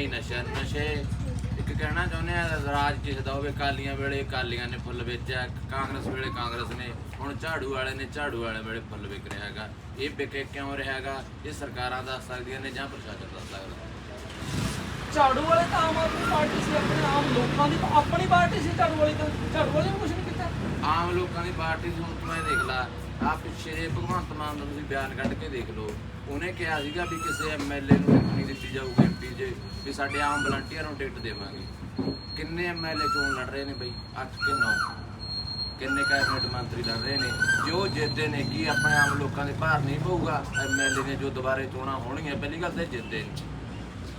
ਹੀ ਨਸ਼ਾ ਨਸ਼ੇ। ਇੱਕ ਕਹਿਣਾ ਚਾਹੁੰਦੇ ਆ ਰਾਜ ਕਿਸੇ ਦਾ ਹੋਵੇ ਕਾਲੀਆਂ ਵੇਲੇ ਕਾਲੀਆਂ ਨੇ ਫੁੱਲ ਵੇਚਿਆ ਕਾਂਗਰਸ ਵੇਲੇ ਕਾਂਗਰਸ ਨੇ ਹੁਣ ਝਾੜੂ ਵਾਲੇ ਨੇ ਝਾੜੂ ਵਾਲੇ ਵੇਲੇ ਫੁੱਲ ਵਿਕ ਰਿਹਾ ਹੈਗਾ। ਇਹ ਵਿਕੇ ਕਿਉਂ ਰਿਹਾ ਹੈਗਾ? ਇਹ ਸਰਕਾਰਾਂ ਦੱਸ ਸਕਦੀਆਂ ਨੇ ਜਾਂ ਪ੍ਰਸ਼ਾਸਨ ਦੱਸ ਸਕਦਾ? ਝਾੜੂ ਵਾਲੇ ਤਾਂ ਆਮ ਆਦਮੀ ਪਾਰਟੀ ਸੀ ਆਪਣੇ ਆਮ ਲੋਕਾਂ ਦੀ ਤਾਂ ਆਪਣੀ ਪਾਰਟੀ ਸੀ ਝਾੜੂ ਵਾਲੀ ਤਾਂ। ਝਾੜੂ ਵਾਲੇ ਨੇ ਕੁਝ ਨਹੀਂ ਕੀਤਾ। ਆਮ ਲੋਕਾਂ ਦੀ ਪਾਰਟੀ ਸੀ ਹੁਣ ਤੂੰ ਇਹ ਦੇਖ ਲਾ ਆ ਪਿੱਛੇ ਭਗਵੰਤ ਮਾਨ ਦਾ ਤੁਸੀਂ ਬਿਆਨ ਕੱਢ ਕੇ ਦੇਖ ਲਓ। ਉਹਨੇ ਕਿਹਾ ਸੀਗਾ ਵੀ ਕਿਸੇ ਐਮਐਲਏ ਨੂੰ ਟਿਕਟ ਨਹੀਂ ਦਿੱਤੀ ਜਾਊਗੀ ਐਮਪੀ ਜੇ, ਵੀ ਸਾਡੇ ਆਮ ਵਲੰਟੀਅਰ ਨੂੰ ਟਿਕਟ ਦੇਵਾਂਗੇ। ਕਿੰਨੇ ਐਮਐਲਏ ਚੋਣ ਲੜ ਰਹੇ ਨੇ ਬਈ? 8 ਕਿ 9 ਕਿੰਨੇ ਕੈਬਨਿਟ ਮੰਤਰੀ ਲੜ ਰਹੇ ਨੇ? ਜੋ ਜਿੱਤਦੇ ਨੇ, ਕੀ ਆਪਣੇ ਆਮ ਲੋਕਾਂ ਦੇ ਭਾਰ ਨਹੀਂ ਪਊਗਾ? ਐਮਐਲਏ ਨੇ ਜੋ ਦੁਬਾਰੇ ਚੋਣਾਂ ਹੋਣਗੀਆਂ, ਪਹਿਲੀ ਗੱਲ ਤੇ ਜਿੱਤਦੇ ਨੇ।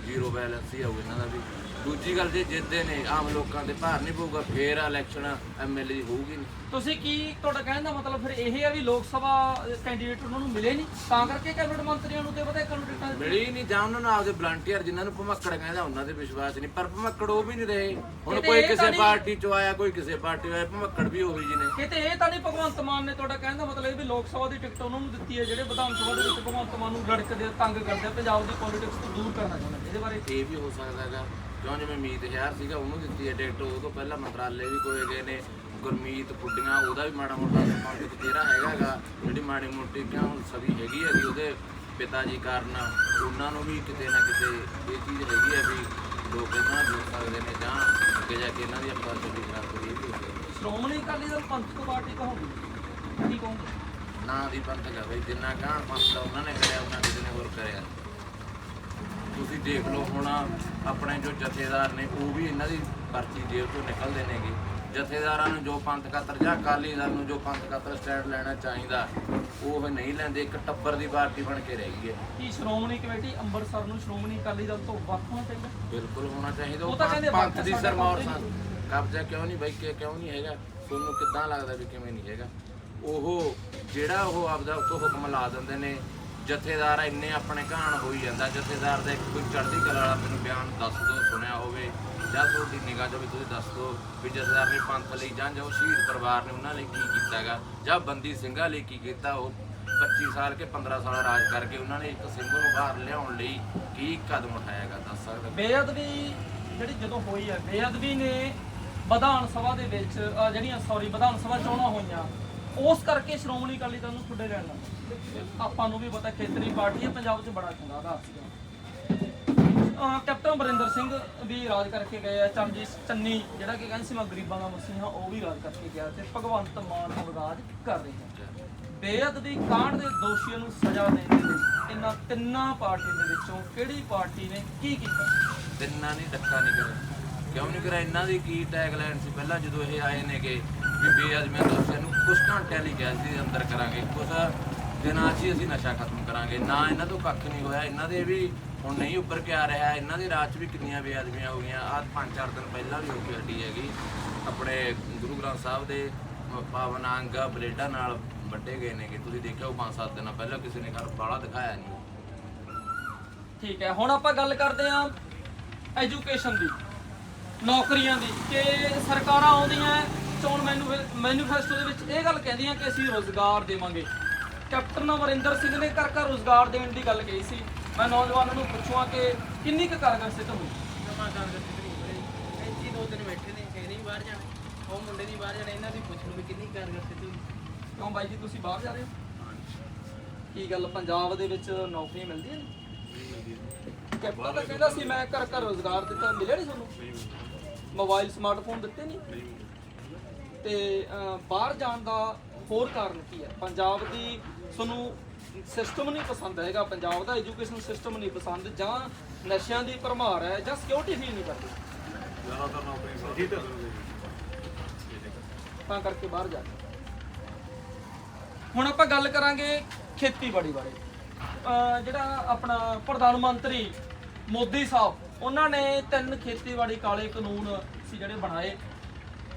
ਜ਼ੀਰੋ ਬੈਲੈਂਸ ਹੀ ਆਊ ਇਹਨਾਂ ਦਾ ਵੀ। ਦੂਜੀ ਗੱਲ ਜੇ ਜਿੱਤਦੇ ਨੇ ਆਮ ਲੋਕਾਂ ਦੇ ਭਾਰ ਨਹੀਂ ਪਊਗਾ ਫੇਰ ਇਲੈਕਸ਼ਨ ਐਮਐਲਏ ਦੀ ਹੋਊਗੀ ਨਹੀਂ। ਤੁਸੀਂ ਕੀ ਤੁਹਾਡਾ ਕਹਿਣ ਦਾ ਮਤਲਬ ਫਿਰ ਇਹ ਹੈ ਵੀ ਲੋਕ ਸਭਾ ਕੈਂਡੀਡੇਟ ਉਹਨਾਂ ਨੂੰ ਮਿਲੇ ਨਹੀਂ? ਤਾਂ ਕਰਕੇ ਕੈਬਨਿਟ ਮੰਤਰੀਆਂ ਨੂੰ ਤੇ ਵਧੇ ਕੈਂਡੀਡੇਟਾਂ? ਮਿਲੀ ਨਹੀਂ ਜਾਂ ਉਹਨਾਂ ਨੂੰ ਆਪਦੇ ਵਲੰਟੀਅਰ ਜਿਨ੍ਹਾਂ ਨੂੰ ਭਮੱਕੜ ਕਹਿੰਦਾ ਉਹਨਾਂ ਤੇ ਵਿਸ਼ਵਾਸ ਨਹੀਂ। ਪਰ ਭਮੱਕੜ ਉਹ ਵੀ ਨਹੀਂ ਰਹੇ। ਹੁਣ ਕੋਈ ਕਿਸੇ ਪਾਰਟੀ ਚੋਂ ਆਇਆ ਕੋਈ ਕਿਸੇ ਪਾਰਟੀ ਆਇਆ ਭਮੱਕੜ ਵੀ ਉਹੀ ਜੀ ਨੇ। ਕਿਤੇ ਇਹ ਤਾਂ ਨਹੀਂ ਭਗਵੰਤ ਮਾਨ ਨੇ ਤੁਹਾਡਾ ਕਹਿਣ ਦਾ ਮਤਲਬ ਇਹ ਵੀ ਲੋਕ ਸਭਾ ਦੀ ਟਿਕਟ ਉਹਨਾਂ ਨੂੰ ਦਿੱਤੀ ਹੈ ਜਿਹੜੇ ਵਿਧਾਨ ਸਭਾ ਦੇ ਵਿੱਚ ਭਗਵੰਤ ਮਾਨ ਨੂੰ ਲੜਕਦੇ ਤੰਗ ਕਰਦੇ ਪੰਜਾਬ ਦੀ ਪੋਲਿਟਿਕਸ ਤੋਂ ਦੂਰ ਕਰਨਾ ਚਾਹੁੰਦੇ। ਇਹਦੇ ਬਾਰੇ। ਇਹ ਵੀ ਹੋ ਸਕਦਾ ਹੈਗਾ। ਕਿਉਂ? ਜਿਵੇਂ ਮੀਤ ਹਜ਼ਾਰ ਸੀਗਾ ਉਹਨੂੰ ਦਿੱਤੀ ਹੈ ਟਿਕਟ। ਉਹ ਤੋਂ ਪਹਿਲਾਂ ਮੰਤਰਾਲੇ ਵੀ ਕੋਏ ਗਏ ਨੇ। ਗੁਰਮੀਤ ਕੁੱਡੀਆਂ ਉਹਦਾ ਵੀ ਮਾੜਾ ਮੋਟਾ ਸੰਬੰਧ ਤੇਰਾ ਹੈਗਾਗਾ ਜਿਹੜੀ ਮਾੜੀ ਮੋਟੀ ਕਿਉਂ ਸਭੀ ਹੈਗੀ ਹੈਗੀ ਉਹਦੇ ਪਿਤਾ ਜੀ ਕਾਰਨ ਉਹਨਾਂ ਨੂੰ ਵੀ ਕਿਤੇ ਨਾ ਕਿਤੇ ਇਹ ਚੀਜ਼ ਹੈਗੀ ਹੈ ਵੀ ਲੋਕ ਇਹਨਾਂ ਜੁੜ ਸਕਦੇ ਨੇ ਜਾਂ ਅੱਗੇ ਜਾ ਕੇ ਇਹਨਾਂ ਦੀ ਆਪਾਂ ਚੱਲੀ ਖਰਾਬ ਕਰੀ ਇਹ ਵੀ ਹੋ ਸਕਦਾ ਸ਼੍ਰੋਮਣੀ ਅਕਾਲੀ ਦਲ ਪੰਥਕ ਪਾਰਟੀ ਕਹੋਗੇ ਕੀ ਕਹੋਗੇ? ਨਾ ਦੀ ਪੰਥਕ ਹੈ ਬਈ ਜਿੰਨਾ ਕਹਾਂ ਪੰਥ ਦਾ ਉਹਨਾਂ ਨੇ ਕਰਿਆ ਉਹਨਾਂ ਕਿਸੇ ਨੇ ਹੋਰ ਕਰਿਆ। ਤੁਸੀਂ ਦੇਖ ਲਓ ਹੁਣ ਆਪਣੇ ਜੋ ਜਥੇਦਾਰ ਨੇ ਉਹ ਵੀ ਇਹਨਾਂ ਦੀ ਪਰਚੀ ਜੇਬ ਤੋਂ ਨਿਕਲਦੇ ਨੇਗੇ। ਜਥੇਦਾਰਾਂ ਨੂੰ ਜੋ ਪੰਥ ਖਾਤਰ ਜਾਂ ਅਕਾਲੀ ਦਲ ਨੂੰ ਜੋ ਪੰਥ ਖਾਤਰ ਸਟੈਂਡ ਲੈਣਾ ਚਾਹੀਦਾ ਉਹ ਨਹੀਂ ਲੈਂਦੇ ਇੱਕ ਟੱਬਰ ਦੀ ਪਾਰਟੀ ਬਣ ਕੇ ਰਹਿ ਗਈ ਹੈ। ਕੀ ਸ਼੍ਰੋਮਣੀ ਕਮੇਟੀ ਅੰਮ੍ਰਿਤਸਰ ਨੂੰ ਸ਼੍ਰੋਮਣੀ ਅਕਾਲੀ ਦਲ ਤੋਂ ਵੱਖ ਹੋਣਾ ਚਾਹੀਦਾ? ਬਿਲਕੁਲ ਹੋਣਾ ਚਾਹੀਦਾ ਉਹ ਤਾਂ ਕਹਿੰਦੇ ਪੰਥ ਦੀ ਸਰਮੌਰ ਪੰਥ ਸਾਂ ਹੀ ਕਬਜ਼ਾ ਕਿਉਂ ਨਹੀਂ ਬਾਈ ਕਿਉਂ ਨਹੀਂ ਹੈਗਾ? ਤੁਹਾਨੂੰ ਕਿੱਦਾਂ ਲੱਗਦਾ ਵੀ ਕਿਵੇਂ ਨਹੀਂ ਹੈਗਾ? ਉਹ ਜਿਹੜਾ ਉਹ ਆਪਦਾ ਉੱਤੋਂ ਹੁਕਮ ਲਾ ਦਿੰਦੇ ਨੇ ਜਥੇਦਾਰ ਇੰਨੇ ਆਪਣੇ ਕਹਾਣ ਹੋਈ ਜਾਂਦਾ, ਜਥੇਦਾਰ ਦਾ ਇੱਕ ਕੋਈ ਚੜ੍ਹਦੀ ਕਲਾ ਵਾਲਾ ਮੈਨੂੰ ਬਿਆਨ ਦੱਸ ਦਿਓ ਸੁਣਿਆ ਹੋਵੇ, ਜਾਂ ਤੁਹਾਡੀ ਨਿਗਾਹ 'ਚ ਵੀ ਤੁਸੀਂ ਦੱਸ ਦਿਓ ਵੀ ਜਥੇਦਾਰ ਨੇ ਪੰਥ ਲਈ ਜਾਂ ਜੋ ਸ਼ਹੀਦ ਪਰਿਵਾਰ ਨੇ ਉਹਨਾਂ ਲਈ ਕੀ ਕੀਤਾਗਾ ਜਾਂ ਬੰਦੀ ਸਿੰਘਾਂ ਲਈ ਕੀ ਕੀਤਾ, ਉਹ 25 ਸਾਲ ਕੇ 15 ਸਾਲ ਰਾਜ ਕਰਕੇ ਉਹਨਾਂ ਨੇ ਇੱਕ ਸਿੰਘ ਨੂੰ ਬਾਹਰ ਲਿਆਉਣ ਲਈ ਕੀ ਕਦਮ ਉਠਾਇਆਗਾ ਦੱਸ ਸਕਦੇ ਬੇਅਦਬੀ ਜਿਹੜੀ ਜਦੋਂ ਹੋਈ ਹੈ, ਬੇਅਦਬੀ ਨੇ ਵਿਧਾਨ ਸਭਾ ਦੇ ਵਿੱਚ ਜਿਹੜੀਆਂ ਸੌਰੀ ਵਿਧਾਨ ਸਭਾ ਚੋਣਾਂ ਹੋਈਆਂ, ਉਸ ਕਰਕੇ ਸ਼੍ਰੋਮਣੀ ਅਕਾਲੀ ਦਲ ਨੂੰ ਛੁੱਡੇ ਰਹਿਣ ਲੱਗਾ। ਆਪਾਂ ਨੂੰ ਵੀ ਪਤਾ ਖੇਤਰੀ ਪਾਰਟੀ ਹੈ, ਪੰਜਾਬ 'ਚ ਬੜਾ ਚੰਗਾ ਆਧਾਰ ਸੀਗਾ। ਅਹ ਕੈਪਟਨ ਅਮਰਿੰਦਰ ਸਿੰਘ ਵੀ ਰਾਜ ਕਰਕੇ ਗਏ ਆ ਚੰਜੀ ਚੰਨੀ, ਜਿਹੜਾ ਕਿ ਕਹਿੰਦੇ ਸੀ ਮੈਂ ਗਰੀਬਾਂ ਦਾ ਮਸੀਹਾ ਉਹ ਵੀ ਰਾਜ ਕਰਕੇ ਗਿਆ ਤੇ ਭਗਵੰਤ ਮਾਨ ਹੁਣ ਰਾਜ ਕਰ ਰਹੇ ਹਨ ਬੇਅਦਬੀ ਕਾਂਡ ਦੇ ਦੋਸ਼ੀਆਂ ਨੂੰ ਸਜ਼ਾ ਦੇਣ ਦੇ ਲਈ ਇਹਨਾਂ ਤਿੰਨਾਂ ਪਾਰਟੀ ਦੇ ਵਿੱਚੋਂ ਕਿਹੜੀ ਪਾਰਟੀ ਨੇ ਕੀ ਕੀਤਾ? ਤਿੰਨਾਂ ਨੇ ਧੱਕਾ ਨਹੀਂ ਕਰਿਆ। ਕਿਉਂ ਨਹੀਂ ਕਰਿਆ? ਇਹਨਾਂ ਦੀ ਕੀ ਟੈਗਲਾਈਨ ਸੀ? ਪਹਿਲਾਂ ਜਦੋਂ ਇਹ ਆਏ ਨੇਗੇ ਵੀ ਬੇਅਦਮੀਆਂ ਦੋਸ਼ੀਆਂ ਨੂੰ ਕੁਝ ਘੰਟਿਆਂ ਲਈ ਕਿਹਾ ਸੀ ਅੰਦਰ ਕਰਾਂਗੇ ਕੁਝ ਦਿਨਾਂ 'ਚ ਹੀ ਅਸੀਂ ਨਸ਼ਾ ਖਤਮ ਕਰਾਂਗੇ। ਨਾ ਇਹਨਾਂ ਤੋਂ ਕੱਖ ਨਹੀਂ ਹੋਇਆ। ਇਹਨਾਂ ਦੇ ਵੀ ਹੁਣ ਨਹੀਂ ਉੱਪਰ ਕੇ ਆ ਰਿਹਾ। ਇਹਨਾਂ ਦੇ ਰਾਜ 'ਚ ਵੀ ਕਿੰਨੀਆਂ ਬੇਅਦਮੀਆਂ ਹੋ ਗਈਆਂ। ਆਹ ਪੰਜ ਚਾਰ ਦਿਨ ਪਹਿਲਾਂ ਵੀ ਹੋ ਕੇ ਹਟੀ ਹੈਗੀ। ਆਪਣੇ ਗੁਰੂ ਗ੍ਰੰਥ ਸਾਹਿਬ ਦੇ ਅਹ ਪਾਵਨ ਅੰਗ ਬਲੇਡਾਂ ਨਾਲ ਵੱਡੇ ਗਏ ਨੇਗੇ। ਤੁਸੀਂ ਦੇਖਿਆ ਉਹ ਪੰਜ ਸੱਤ ਦਿਨਾਂ ਪਹਿਲਾਂ ਕਿਸੇ ਨੇ ਘਰ ਬਾਲਾ ਦਿਖਾਇਆ ਨਹੀਂ। ਠੀਕ ਹੈ। ਹੁਣ ਆਪਾਂ ਗੱਲ ਕਰਦੇ ਹਾਂ ਐਜੂਕੇਸ਼ਨ ਦੀ, ਨੌਕਰੀਆਂ ਦੀ। ਕਿ ਸਰਕਾਰਾਂ ਆਉਂਦੀਆਂ, ਚੋਣ ਮੈਨੂਫੈਸਟੋ ਦੇ ਵਿੱਚ ਇਹ ਗੱਲ ਕਹਿੰਦੀਆਂ ਕਿ ਅਸੀਂ ਰੋਜ਼ਗਾਰ ਦੇਵਾਂਗੇ। ਕੈਪਟਨ ਅਮਰਿੰਦਰ ਸਿੰਘ ਨੇ ਘਰ ਘਰ ਰੋਜ਼ਗਾਰ ਦੇਣ ਦੀ ਗੱਲ ਕਹੀ ਸੀ। ਮੈਂ ਨੌਜਵਾਨਾਂ ਨੂੰ ਪੁੱਛੂਆਂ ਕਿ ਕਿੰਨੀ ਕੁ ਕਾਰਗਰ ਸਿੱਧ ਹੋਈ ਜਮਾ ਕਾਂਗਰਸ ਦੀ ਨਹੀਂ ਇੱਥੇ ਦੋ ਦਿਨ ਬੈਠੇ ਨੇ ਇਹ ਨਹੀਂ ਬਾਹਰ ਜਾਣਾ। ਉਹ ਮੁੰਡੇ ਦੀ ਬਾਹਰ ਜਾਣਾ ਇਹਨਾਂ ਦੀ ਪੁੱਛ ਲਓ ਵੀ ਕਿੰਨੀ ਕਾਰਗਰ ਸਿੱਧੂ ਕਿਉਂ ਬਾਈ ਜੀ ਤੁਸੀਂ ਬਾਹਰ ਜਾ ਰਹੇ ਹੋ? ਕੀ ਗੱਲ ਪੰਜਾਬ ਦੇ ਵਿੱਚ ਨੌਕਰੀਆਂ ਮਿਲਦੀਆਂ ਨੇ? ਕੈਪਟਨ ਤਾਂ ਕਹਿੰਦਾ ਸੀ ਮੈਂ ਘਰ ਘਰ ਰੋਜ਼ਗਾਰ ਦਿੱਤਾ ਮਿਲਿਆ ਨਹੀਂ ਤੁਹਾਨੂੰ ਮੋਬਾਈਲ ਸਮਾਰਟਫੋਨ ਦਿੱਤੇ ਨਹੀਂ ਤੇ ਬਾਹਰ ਜਾਣ ਦਾ ਹੋਰ ਕਾਰਨ ਕੀ ਹੈ? ਪੰਜਾਬ ਦੀ ਤੁਹਾਨੂੰ ਸਿਸਟਮ ਨਹੀਂ ਪਸੰਦ ਹੈਗਾ ਪੰਜਾਬ ਦਾ ਐਜੂਕੇਸ਼ਨ ਸਿਸਟਮ ਨਹੀਂ ਪਸੰਦ ਜਾਂ ਨਸ਼ਿਆਂ ਦੀ ਭਰਮਾਰ ਹੈ ਜਾਂ ਸਿਕਿਉਰਿਟੀ ਫੀਲ ਨਹੀਂ ਕਰਦੇ। ਤਾਂ ਕਰਕੇ ਬਾਹਰ ਜਾ ਰਹੇ ਹੁਣ ਆਪਾਂ ਗੱਲ ਕਰਾਂਗੇ ਖੇਤੀਬਾੜੀ ਬਾਰੇ। ਜਿਹੜਾ ਆਪਣਾ ਪ੍ਰਧਾਨ ਮੰਤਰੀ ਮੋਦੀ ਸਾਹਿਬ ਉਹਨਾਂ ਨੇ ਤਿੰਨ ਖੇਤੀਬਾੜੀ ਕਾਲੇ ਕਾਨੂੰਨ ਸੀ ਜਿਹੜੇ ਬਣਾਏ।